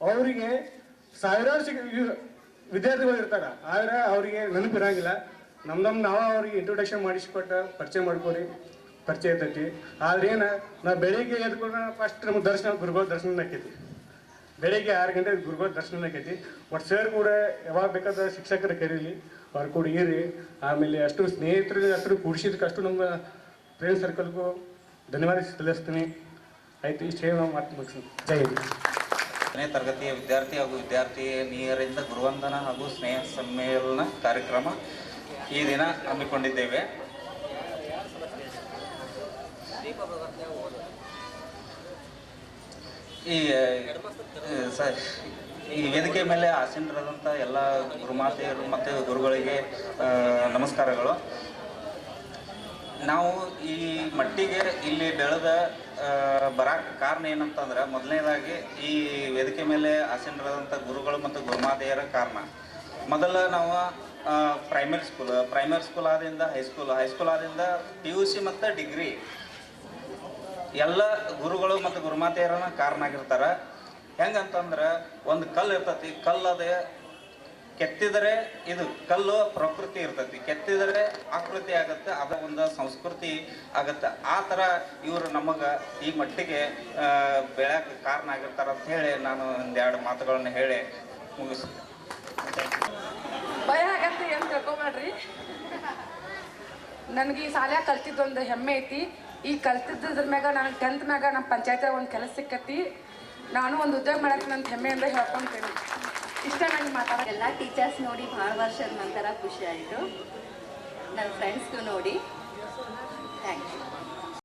ಅವರಿಗೆ ಸಾವಿರಾರು ಇವ್- ವಿದ್ಯಾರ್ಥಿಗಳು ಇರ್ತಾರ. ಆದ್ರೆ ಅವರಿಗೆ ನೆನಪಿರಂಗಿಲ್ಲ ನಮ್ಮ ನಮ್ಮ ನಾವು ಅವ್ರಿಗೆ ಇಂಟ್ರೊಡಕ್ಷನ್ ಮಾಡಿಸ್ಕೊಟ್ಟ ಪರಿಚಯ ಮಾಡ್ಕೋರಿ. ಪರಿಚಯ ಇರ್ತೈತಿ. ಆದ್ರೆ ಏನು, ನಾವು ಬೆಳಿಗ್ಗೆ ಎದ್ಕೊಂಡು ಫಸ್ಟ್ ನಮ್ಗೆ ದರ್ಶನ, ಗುರುಗಳ ದರ್ಶನ ಆಕೈತಿ. ಬೆಳಿಗ್ಗೆ ಆರು ಗಂಟೆ ಗುರುಗಳ ದರ್ಶನ ಆಕೈತಿ. ಒಟ್ಟು ಸರ್ ಕೂಡ ಯಾವಾಗ ಬೇಕಾದ ಶಿಕ್ಷಕರು ಕರೀಲಿ. ಕೂಡ ಆಮೇಲೆ ಅಷ್ಟು ಸ್ನೇಹಿತರಿಗೆ ಅಷ್ಟು ಕೂಡಿಸಿದಕ್ಕೆ ಅಷ್ಟು ನಮ್ಮ ಫ್ರೆಂಡ್ ಸರ್ಕಲ್ಗೂ ಧನ್ಯವಾದ ಸಲ್ಲಿಸ್ತೀನಿ ಆಯಿತು, ಇಷ್ಟು ಹೇಳಿ ನಾವು ಮಾತು ಮುಗಿಸ್ತೀನಿ ಜೈ ಹಿಂದ್. ಹತ್ತನೇ ತರಗತಿಯ ವಿದ್ಯಾರ್ಥಿ ಹಾಗೂ ವಿದ್ಯಾರ್ಥಿನಿಯರಿಂದ ಗುರುವಂದನ ಹಾಗೂ ಸ್ನೇಹ ಸಮ್ಮೇಳನ ಕಾರ್ಯಕ್ರಮ ಈ ದಿನ ಹಮ್ಮಿಕೊಂಡಿದ್ದೇವೆ. ಈ ಸರಿ. ಈ ವೇದಿಕೆ ಮೇಲೆ ಆಸೀನರಾದಂಥ ಎಲ್ಲ ಗುರುಮಾತೆಯರು ಮತ್ತು ಗುರುಗಳಿಗೆ ನಮಸ್ಕಾರಗಳು. ನಾವು ಈ ಮಟ್ಟಿಗೆ ಇಲ್ಲಿ ಬೆಳೆದ ಬರಕ್ಕೆ ಕಾರಣ ಏನಂತಂದ್ರೆ ಮೊದಲನೇದಾಗಿ ಈ ವೇದಿಕೆ ಮೇಲೆ ಆಸೀನರಾದಂಥ ಗುರುಗಳು ಮತ್ತು ಗುರುಮಾತೆಯರ ಕಾರಣ. ಮೊದಲ ನಾವು ಪ್ರೈಮರಿ ಸ್ಕೂಲ್ ಪ್ರೈಮರಿ ಸ್ಕೂಲ್ ಆದಿಂದ ಹೈಸ್ಕೂಲ್ ಹೈಸ್ಕೂಲ್ ಆದಿಂದ ಪಿ ಯು ಸಿ ಮತ್ತು ಡಿಗ್ರಿ ಎಲ್ಲ ಗುರುಗಳು ಮತ್ತು ಗುರುಮಾತೆಯರನ್ನ ಕಾರಣ ಆಗಿರ್ತಾರೆ. ಹೆಂಗಂತಂದ್ರೆ ಒಂದು ಕಲ್ಲು ಇರ್ತತಿ, ಕಲ್ಲದೆ ಕೆತ್ತಿದರೆ ಇದು ಕಲ್ಲು ಪ್ರಕೃತಿ ಇರ್ತೈತಿ, ಕೆತ್ತಿದರೆ ಆಕೃತಿ ಆಗುತ್ತೆ, ಅದ ಒಂದು ಸಂಸ್ಕೃತಿ ಆಗುತ್ತೆ. ಆ ಥರ ಇವರು ನಮಗೆ ಈ ಮಟ್ಟಿಗೆ ಬೆಳೆಯಕ್ಕೆ ಬೆಳ್ಯಾಕ ಕಾರಣ ಆಗಿರ್ತಾರ ಅಂತ ಹೇಳಿ ನಾನು ಒಂದೆರಡು ಮಾತುಗಳನ್ನ ಹೇಳಿ ಮುಗಿಸ್ತೀನಿ. ಭಯ ಆಗತ್ತೆ ಏನು ತಿಳ್ಕೊಬೇಡ್ರಿ. ನನಗೆ ಈ ಶಾಲ್ಯಾಗ ಕಲ್ತಿದ್ದೊಂದು ಹೆಮ್ಮೆ ಐತಿ. ಈ ಕಲ್ತಿದ್ದ್ರ ಮ್ಯಾಗ ನನಗೆ ಟೆಂತ್ ಮ್ಯಾಗ ನಮ್ಮ ಪಂಚಾಯತ್ಯಾಗ ಒಂದು ಕೆಲಸ ಸಿಕ್ಕತಿ. ನಾನು ಒಂದು ಉದ್ಯೋಗ ಮಾಡಕ್ಕೆ ನನ್ನ ಹೆಮ್ಮೆ ಹೆಮ್ಮೆಯಿಂದ ಹೇಳ್ಕೊಂತೇನೆ. ಇಷ್ಟ ನನಗೆ ಮಾತಾಡ ಎಲ್ಲ ಟೀಚರ್ಸ್ ನೋಡಿ ಭಾಳ ವರ್ಷದ ನಂತರ ಖುಷಿ ಆಯಿತು. ನನ್ನ ಫ್ರೆಂಡ್ಸ್ಗೂ ನೋಡಿ. Thank you